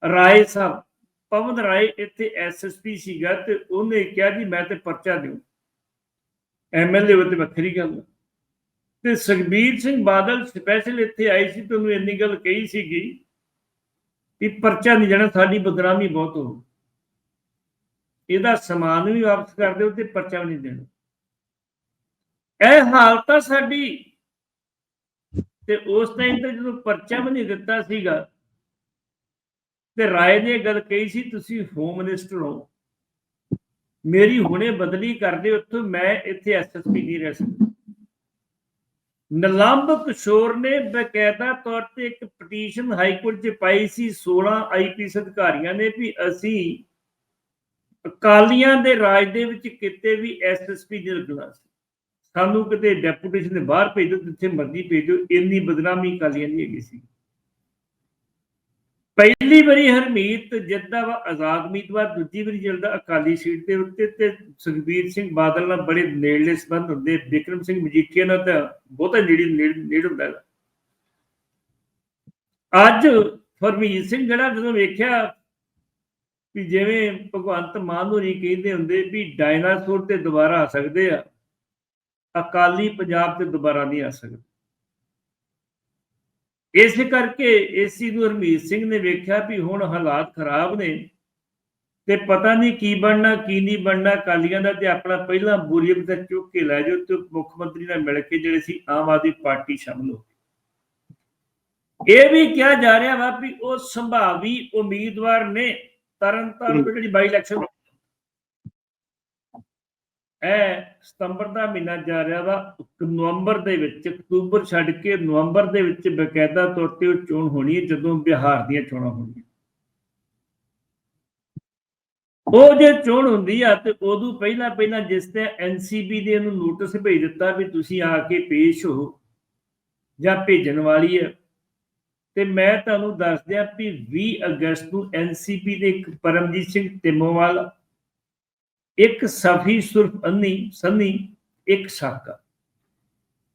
ਰਾਏ ਸਾਹਿਬ, ਪਵਨ ਰਾਏ ਇੱਥੇ ਐਸਐਸਪੀ ਸੀਗਾ ਤੇ ਉਹਨੇ ਕਿਹਾ ਜੀ, ਮੈਂ ਤੇ ਪਰਚਾ ਦਿਉ। ਐਮਐਲਏ ਉਹ ਵੱਖਰੀ ਗੱਲ ਤੇ ਸੁਖਬੀਰ ਸਿੰਘ ਬਾਦਲ ਸਪੈਸ਼ਲ ਇੱਥੇ ਆਈ ਸੀ ਤੁਹਾਨੂੰ ਇੰਨੀ ਗੱਲ ਕਹੀ ਸੀਗੀ ਕਿ ਪਰਚਾ ਨਹੀਂ ਜਾਣਾ ਸਾਡੀ ਬਦਨਾਮੀ ਬਹੁਤ ਹੋ ਇਹਦਾ ਸਮਾਨ ਵੀ ਵਾਪਸ ਕਰ ਦਿਓ ਤੇ ਪਰਚਾ ਵੀ ਨਹੀਂ ਦੇਣਾ। ਇਹ ਹਾਲਤ ਆ ਸਾਡੀ। ਤੇ ਉਸ ਟਾਈਮ ਤੇ ਜਦੋਂ ਪਰਚਾ ਵੀ ਨਹੀਂ ਦਿੱਤਾ ਸੀਗਾ, ਤੇ ਰਾਏ ਨੇ ਗੱਲ ਕਹੀ ਸੀ, ਤੁਸੀਂ ਹੋਮ ਮਿਨਿਸਟਰ ਹੋ। ਮੇਰੀ ਹੁਣੇ ਬਦਲੀ ਕਰ ਦਿਓ ਉੱਥੋਂ ਮੈਂ ਇੱਥੇ ਐਸਐਸਪੀ ਨਹੀਂ ਰਹਿ ਸਕਦਾ। ਨਿਲੰਬ ਕਿਸ਼ੋਰ ਨੇ ਬਕਾਇਦਾ ਤੌਰ ਤੇ ਇੱਕ ਪਟੀਸ਼ਨ ਹਾਈ ਕੋਰਟ 'ਚ ਪਾਈ ਸੀ 16 ਆਈਪੀਐਸ ਅਧਿਕਾਰੀਆਂ ਨੇ ਵੀ ਅਸੀਂ ਅਕਾਲੀਆਂ ਦੇ ਰਾਜ ਦੇ ਵਿੱਚ ਕਿਤੇ ਵੀ ਐਸਐਸਪੀ ਨਹੀਂ ਲੱਗਣਾ ਸੀ। ਸਾਨੂੰ ਕਿਤੇ ਡੈਪੂਟੇਸ਼ਨ ਦੇ ਬਾਹਰ ਦਿਓ, ਜਿੱਥੇ ਮਰਜ਼ੀ ਭੇਜ ਦਿਓ, ਇੰਨੀ ਬਦਨਾਮੀ ਅਕਾਲੀਆਂ ਦੀ ਹੈਗੀ ਸੀ। ਪਹਿਲੀ ਵਾਰੀ ਹਰਮੀਤ ਜਿੱਦਾਂ ਵਾ, ਆਜ਼ਾਦ ਉਮੀਦਵਾਰ, ਦੂਜੀ ਵਾਰੀ ਜਿਹੜਾ ਅਕਾਲੀ ਸੀਟ ਦੇ ਉੱਤੇ ਤੇ ਸੁਖਬੀਰ ਸਿੰਘ ਬਾਦਲ ਨਾਲ ਬੜੇ ਨੇੜਲੇ ਸੰਬੰਧ ਹੁੰਦੇ, ਵਿਕਰਮ ਸਿੰਘ ਮਜੀਠੀਆ ਨਾਲ ਤਾਂ ਬਹੁਤਾ ਨੇੜੇ, ਨੇੜ ਹੁੰਦਾ ਹੈਗਾ। ਅੱਜ ਫਰਮੀਤ ਸਿੰਘ ਜਿਹੜਾ ਜਦੋਂ ਵੇਖਿਆ ਵੀ ਜਿਵੇਂ ਭਗਵੰਤ ਮਾਨ ਹੋਰੀ ਕਹਿੰਦੇ ਹੁੰਦੇ ਵੀ ਡਾਇਨਾਸੌਰ ਤੇ ਦੁਬਾਰਾ ਆ ਸਕਦੇ ਆ ਅਕਾਲੀ ਪੰਜਾਬ ਤੇ ਦੁਬਾਰਾ ਨਹੀਂ ਆ ਸਕਦੇ ਇਸੇ ਕਰਕੇ ਏਸੀ ਨੂੰ ਹਰਮੀਤ ਸਿੰਘ ਨੇ ਵੇਖਿਆ ਵੀ ਹੁਣ ਹਾਲਾਤ ਖਰਾਬ ਨੇ ਤੇ ਪਤਾ ਨਹੀਂ ਕੀ ਬਣਨਾ, ਕੀ ਨਹੀਂ ਬਣਨਾ ਕਾਲੀਆਂ ਦਾ ਤੇ ਆਪਣਾ ਪਹਿਲਾਂ ਬੋਰੀਅਤ ਤੇ ਚੁੱਕ ਕੇ ਲੈ ਜਾਓ ਤੇ ਮੁੱਖ ਮੰਤਰੀ ਨਾਲ ਮਿਲ ਕੇ ਜਿਹੜੇ ਸੀ ਆਮ ਆਦਮੀ ਪਾਰਟੀ ਸ਼ਾਮਲ ਹੋ ਗਈ। ਇਹ ਵੀ ਕਿਹਾ ਜਾ ਰਿਹਾ ਵਾ ਵੀ ਉਹ ਸੰਭਾਵੀ ਉਮੀਦਵਾਰ ਨੇ ਤਰਨਤਾਰਨ ਤੋਂ ਜਿਹੜੀ ਬਾਈ ਇਲੈਕਸ਼ਨ ਇਹ ਸਤੰਬਰ ਦਾ ਮਹੀਨਾ ਜਾ ਰਿਹਾ ਵਾ ਨਵੰਬਰ ਦੇ ਵਿੱਚ, ਅਕਤੂਬਰ ਛੱਡ ਕੇ ਨਵੰਬਰ ਦੇ ਵਿੱਚ ਬਕਾਇਦਾ ਤੌਰ ਤੇ ਉਹ ਚੋਣ ਹੋਣੀ ਹੈ, ਜਦੋਂ ਬਿਹਾਰ ਦੀਆਂ ਚੋਣਾਂ ਹੋਣੀਆਂ। ਉਹ ਜੇ ਚੋਣ ਹੁੰਦੀ ਆ, ਤੇ ਉਦੋਂ ਪਹਿਲਾਂ ਪਹਿਲਾਂ ਜਿਸ ਤੇ ਐਨਸੀਬੀ ਨੇ ਇਹਨੂੰ ਨੋਟਿਸ ਭੇਜ ਦਿੱਤਾ ਵੀ ਤੁਸੀਂ ਆ ਕੇ ਪੇਸ਼ ਹੋ ਜਾਂ ਭੇਜਣ ਵਾਲੀ ਹੈ ਤੇ ਮੈਂ ਤੁਹਾਨੂੰ ਦੱਸ ਦਿਆਂ ਵੀ 20 ਅਗਸਤ ਨੂੰ ਐਨਸੀਬੀ ਦੇ ਇੱਕ ਪਰਮਜੀਤ ਸਿੰਘ ਟਿਮੋਵਾਲ ਇੱਕ ਸਫੀ ਸੁਰਫ ਅੰਨੀ, ਸੰਨੀ, ਇੱਕ ਸਾਕਾ।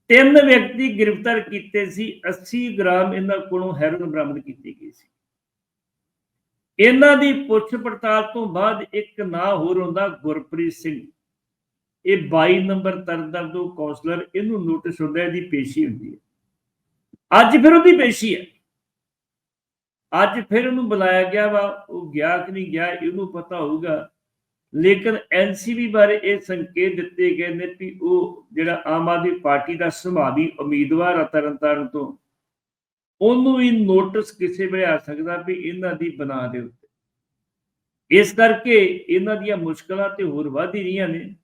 ਤਿੰਨ ਵਿਅਕਤੀ ਗ੍ਰਿਫਤਾਰ ਕੀਤੇ ਸੀ 80 ਗ੍ਰਾਮ ਇਹਨਾਂ ਕੋਲੋਂ ਹੈਰੋਇਨ ਬਰਾਮਦ ਕੀਤੀ ਗਈ ਸੀ। ਇਹਨਾਂ ਦੀ ਪੁੱਛ ਪੜਤਾਲ ਤੋਂ ਬਾਅਦ ਇੱਕ ਨਾਂ ਹੋਰ ਹੁੰਦਾ ਗੁਰਪ੍ਰੀਤ ਸਿੰਘ। ਇਹ 22 ਨੰਬਰ ਤਰਨਤਾਰਨ ਤੋਂ ਕੌਂਸਲਰ, ਇਹਨੂੰ ਨੋਟਿਸ ਹੁੰਦਾ ਇਹਦੀ ਪੇਸ਼ੀ ਹੁੰਦੀ ਹੈ। ਅੱਜ ਫਿਰ ਉਹਦੀ ਪੇਸ਼ੀ ਹੈ। ਅੱਜ ਫਿਰ ਉਹਨੂੰ ਬੁਲਾਇਆ ਗਿਆ ਵਾ, ਉਹ ਗਿਆ ਕਿ ਨਹੀਂ ਗਿਆ, ਇਹਨੂੰ ਪਤਾ ਹੋਊਗਾ। ਲੇਕਿਨ ਐਨਸੀਬੀ ਬਾਰੇ ਇਹ ਸੰਕੇਤ ਦਿੱਤੇ ਗਏ ਨੇ ਕਿ ਉਹ ਜਿਹੜਾ ਆਮ ਆਦਮੀ ਪਾਰਟੀ ਦਾ ਸੰਭਾਵੀ ਉਮੀਦਵਾਰ ਆ ਤਰਨਤਾਰਨ ਤੋਂ, ਉਹਨੂੰ ਵੀ ਨੋਟਿਸ ਕਿਸੇ ਵੇਲੇ ਆ ਸਕਦਾ ਵੀ ਇਹਨਾਂ ਦੀ ਬਣਾ ਦੇ ਉੱਤੇ। ਇਸ ਕਰਕੇ ਇਹਨਾਂ ਦੀਆਂ ਮੁਸ਼ਕਲਾਂ ਤੇ ਹੋਰ ਵਧ ਹੀ ਰਹੀਆਂ ਨੇ।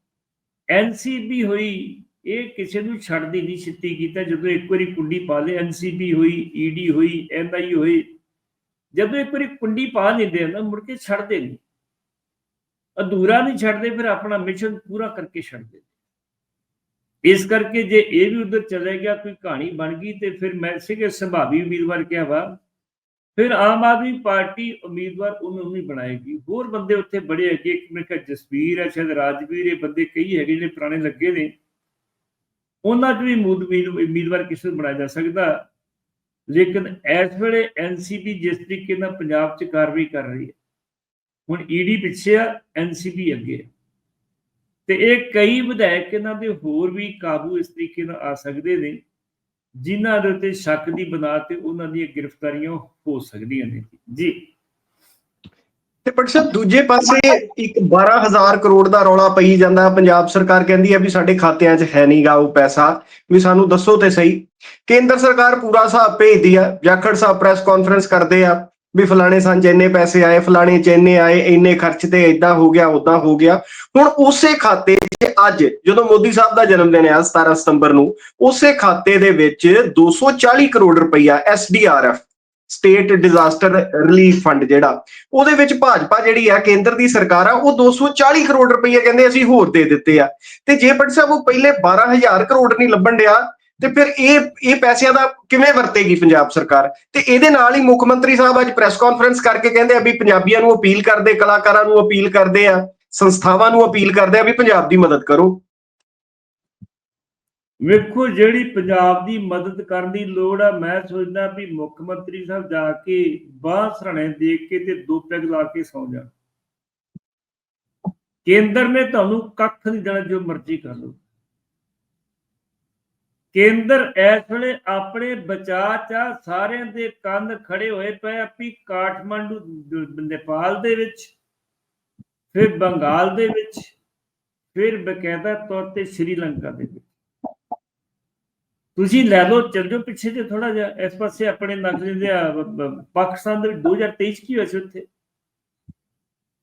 ਐਨਸੀਬੀ ਹੋਈ, ਇਹ ਕਿਸੇ ਨੂੰ ਛੱਡਦੀ ਨਹੀਂ ਛਿੱਤੀ ਕੀਤਾ। ਜਦੋਂ ਇੱਕ ਵਾਰੀ ਕੁੰਡੀ ਪਾ ਲੇ ਐਨਸੀਬੀ ਹੋਈ ਈਡੀ ਹੋਈ ਐਨਆਈ ਹੋਈ, ਜਦੋਂ ਇੱਕ ਵਾਰੀ ਕੁੰਡੀ ਪਾ ਲੈਂਦੇ ਆ ਨਾ, ਮੁੜ ਕੇ ਛੱਡਦੇ ਨਹੀਂ। ਅਧੂਰਾ ਨਹੀਂ ਛੱਡਦੇ, ਫਿਰ ਆਪਣਾ ਮਿਸ਼ਨ ਪੂਰਾ ਕਰਕੇ ਛੱਡਦੇ ਇਸ ਕਰਕੇ ਜੇ ਇਹ ਵੀ ਉਧਰ ਚਲੇ ਗਿਆ, ਕੋਈ ਕਹਾਣੀ ਬਣ ਗਈ ਤੇ ਫਿਰ ਮੈਂ ਸੀਗੇ ਸੰਭਾਵੀ ਉਮੀਦਵਾਰ ਕਿਹਾ ਵਾ, ਫਿਰ ਆਮ ਆਦਮੀ ਪਾਰਟੀ ਉਮੀਦਵਾਰ ਉਹਨੂੰ ਨਹੀਂ ਬਣਾਏਗੀ। ਹੋਰ ਬੰਦੇ ਉੱਥੇ ਬੜੇ ਹੈਗੇ, ਇੱਕ ਮੇਰੇ ਖਿਆਲ ਜਸਵੀਰ ਹੈ ਸ਼ਾਇਦ ਰਾਜਵੀਰ, ਇਹ ਬੰਦੇ ਕਈ ਹੈਗੇ ਜਿਹੜੇ ਪੁਰਾਣੇ ਲੱਗੇ ਨੇ। ਉਹਨਾਂ 'ਚ ਵੀ ਉਮੀਦਵਾਰ ਕਿਸੇ ਨੂੰ ਬਣਾਇਆ ਜਾ ਸਕਦਾ। ਲੇਕਿਨ ਇਸ ਵੇਲੇ ਐਨਸੀਪੀ ਜਿਸ ਤਰੀਕੇ ਨਾਲ ਪੰਜਾਬ 'ਚ ਕਾਰਵਾਈ ਕਰ ਰਹੀ ਹੈ। ਹੁਣ ਈਡੀ ਪਿੱਛੇ ਆ ਐਨਸੀਪੀ ਅੱਗੇ ਤੇ ਇਹ ਕਈ ਵਿਧਾਇਕ ਇਹਨਾਂ ਦੇ ਹੋਰ ਵੀ ਕਾਬੂ ਇਸ ਤਰੀਕੇ ਨਾਲ ਆ ਸਕਦੇ ਨੇ, ਜਿਨ੍ਹਾਂ ਦੇ ਉੱਤੇ ਸ਼ੱਕ ਦੀ ਬਣਾ ਤੇ ਉਹਨਾਂ ਦੀਆਂ ਗ੍ਰਿਫਤਾਰੀਆਂ ਹੋ ਸਕਦੀਆਂ ਨੇ। ਜੀ। ਤੇ ਪਰ ਦੂਜੇ ਪਾਸੇ ਇੱਕ 12000 ਕਰੋੜ ਦਾ ਰੌਲਾ ਪਈ ਜਾਂਦਾ, ਪੰਜਾਬ ਸਰਕਾਰ ਕਹਿੰਦੀ ਹੈ ਵੀ ਸਾਡੇ ਖਾਤਿਆਂ 'ਚ ਹੈ ਨਹੀਂਗਾ ਉਹ ਪੈਸਾ। ਵੀ ਸਾਨੂੰ ਦੱਸੋ ਤੇ ਸਹੀ। ਕੇਂਦਰ ਸਰਕਾਰ ਪੂਰਾ ਹਿਸਾਬ ਭੇਜਦੀ ਆ ਜਾਖੜ ਸਾਹਿਬ ਪ੍ਰੈਸ ਕਾਨਫਰੰਸ ਕਰਦੇ ਆ। ਵੀ ਫਲਾਣੇ ਸੰਜ ਇੰਨੇ ਪੈਸੇ ਆਏ, ਫਲਾਣੇ ਚ ਇੰਨੇ ਆਏ, ਇੰਨੇ ਖਰਚ ਤੇ ਇਦਾਂ ਹੋ ਗਿਆ ਉਦਾਂ ਹੋ ਗਿਆ। ਹੁਣ ਉਸੇ ਖਾਤੇ 'ਚ ਅੱਜ, ਜਦੋਂ ਮੋਦੀ ਸਾਹਿਬ ਦਾ ਜਨਮ ਦਿਨ ਆ 17 ਸਤੰਬਰ ਨੂੰ, ਉਸੇ ਖਾਤੇ ਦੇ ਵਿੱਚ 240 ਕਰੋੜ ਰੁਪਈਆ SDRF state disaster relief fund ਜਿਹੜਾ, ਉਹਦੇ ਵਿੱਚ ਭਾਜਪਾ ਜਿਹੜੀ ਆ, ਕੇਂਦਰ ਦੀ ਸਰਕਾਰ ਆ, ਉਹ 240 ਕਰੋੜ ਰੁਪਈਆ ਕਹਿੰਦੇ ਅਸੀਂ ਹੋਰ ਦੇ ਦਿੱਤੇ ਆ। ਤੇ ਜੇ ਪਟ ਸਾਹਿਬ, ਉਹ ਪਹਿਲੇ 12000 ਕਰੋੜ ਨਹੀਂ ਲੱਭਣ ਡਿਆ ਤੇ ਫਿਰ ਇਹ ਇਹ ਪੈਸਿਆਂ ਦਾ ਕਿਵੇਂ ਵਰਤੇਗੀ ਪੰਜਾਬ ਸਰਕਾਰ? ਤੇ ਇਹਦੇ ਨਾਲ ਹੀ ਮੁੱਖ ਮੰਤਰੀ ਸਾਹਿਬ ਅੱਜ ਪ੍ਰੈਸ ਕਾਨਫਰੰਸ ਕਰਕੇ ਕਹਿੰਦੇ ਆ ਵੀ ਪੰਜਾਬੀਆਂ ਨੂੰ ਅਪੀਲ ਕਰਦੇ, ਕਲਾਕਾਰਾਂ ਨੂੰ ਅਪੀਲ ਕਰਦੇ ਆ, ਸੰਸਥਾਵਾਂ ਨੂੰ ਅਪੀਲ ਕਰਦੇ ਆ ਵੀ ਪੰਜਾਬ ਦੀ ਮਦਦ ਕਰੋ। ਵੇਖੋ ਜਿਹੜੀ ਪੰਜਾਬ ਦੀ ਮਦਦ ਕਰਨ ਦੀ ਲੋੜ ਆ, ਮੈਂ ਸੋਚਦਾ ਵੀ ਮੁੱਖ ਮੰਤਰੀ ਸਾਹਿਬ ਜਾ ਕੇ ਬਾਹਰ ਸਰਾਣੇ ਦੇਖ ਕੇ ਤੇ ਦੋ ਪੈਗ ਲਾ ਕੇ ਸੌ ਜਾਣ। ਕੇਂਦਰ ਨੇ ਤੁਹਾਨੂੰ ਕੱਖ ਨਹੀਂ ਦੇਣਾ ਜੋ ਮਰਜ਼ੀ ਕਰ ਲਓ। ਕੇਂਦਰ ਇਸ ਵੇਲੇ ਆਪਣੇ ਬਚਾਅ ਚਾ ਸਾਰਿਆਂ ਦੇ ਕੰਨ ਖੜੇ ਹੋਏ ਪਏ ਆ ਕਾਠਮੰਡੂ ਨੇਪਾਲ ਦੇ ਵਿੱਚ, ਫਿਰ ਬੰਗਾਲ ਦੇ ਵਿੱਚ, ਫਿਰ ਬਕਾਇਦਾ ਤੌਰ ਤੇ ਸ਼੍ਰੀਲੰਕਾ ਦੇ ਵਿੱਚ। ਤੁਸੀਂ ਲੈ ਲਓ, ਚੱਲ ਜਾਓ ਪਿੱਛੇ ਜੇ ਥੋੜਾ ਜਿਹਾ, ਇਸ ਪਾਸੇ ਆਪਣੇ ਨਕਲੀ ਦੇ ਪਾਕਿਸਤਾਨ ਦੇ ਵਿੱਚ 2023 ਚ ਕੀ ਹੋਇਆ ਸੀ ਉੱਥੇ?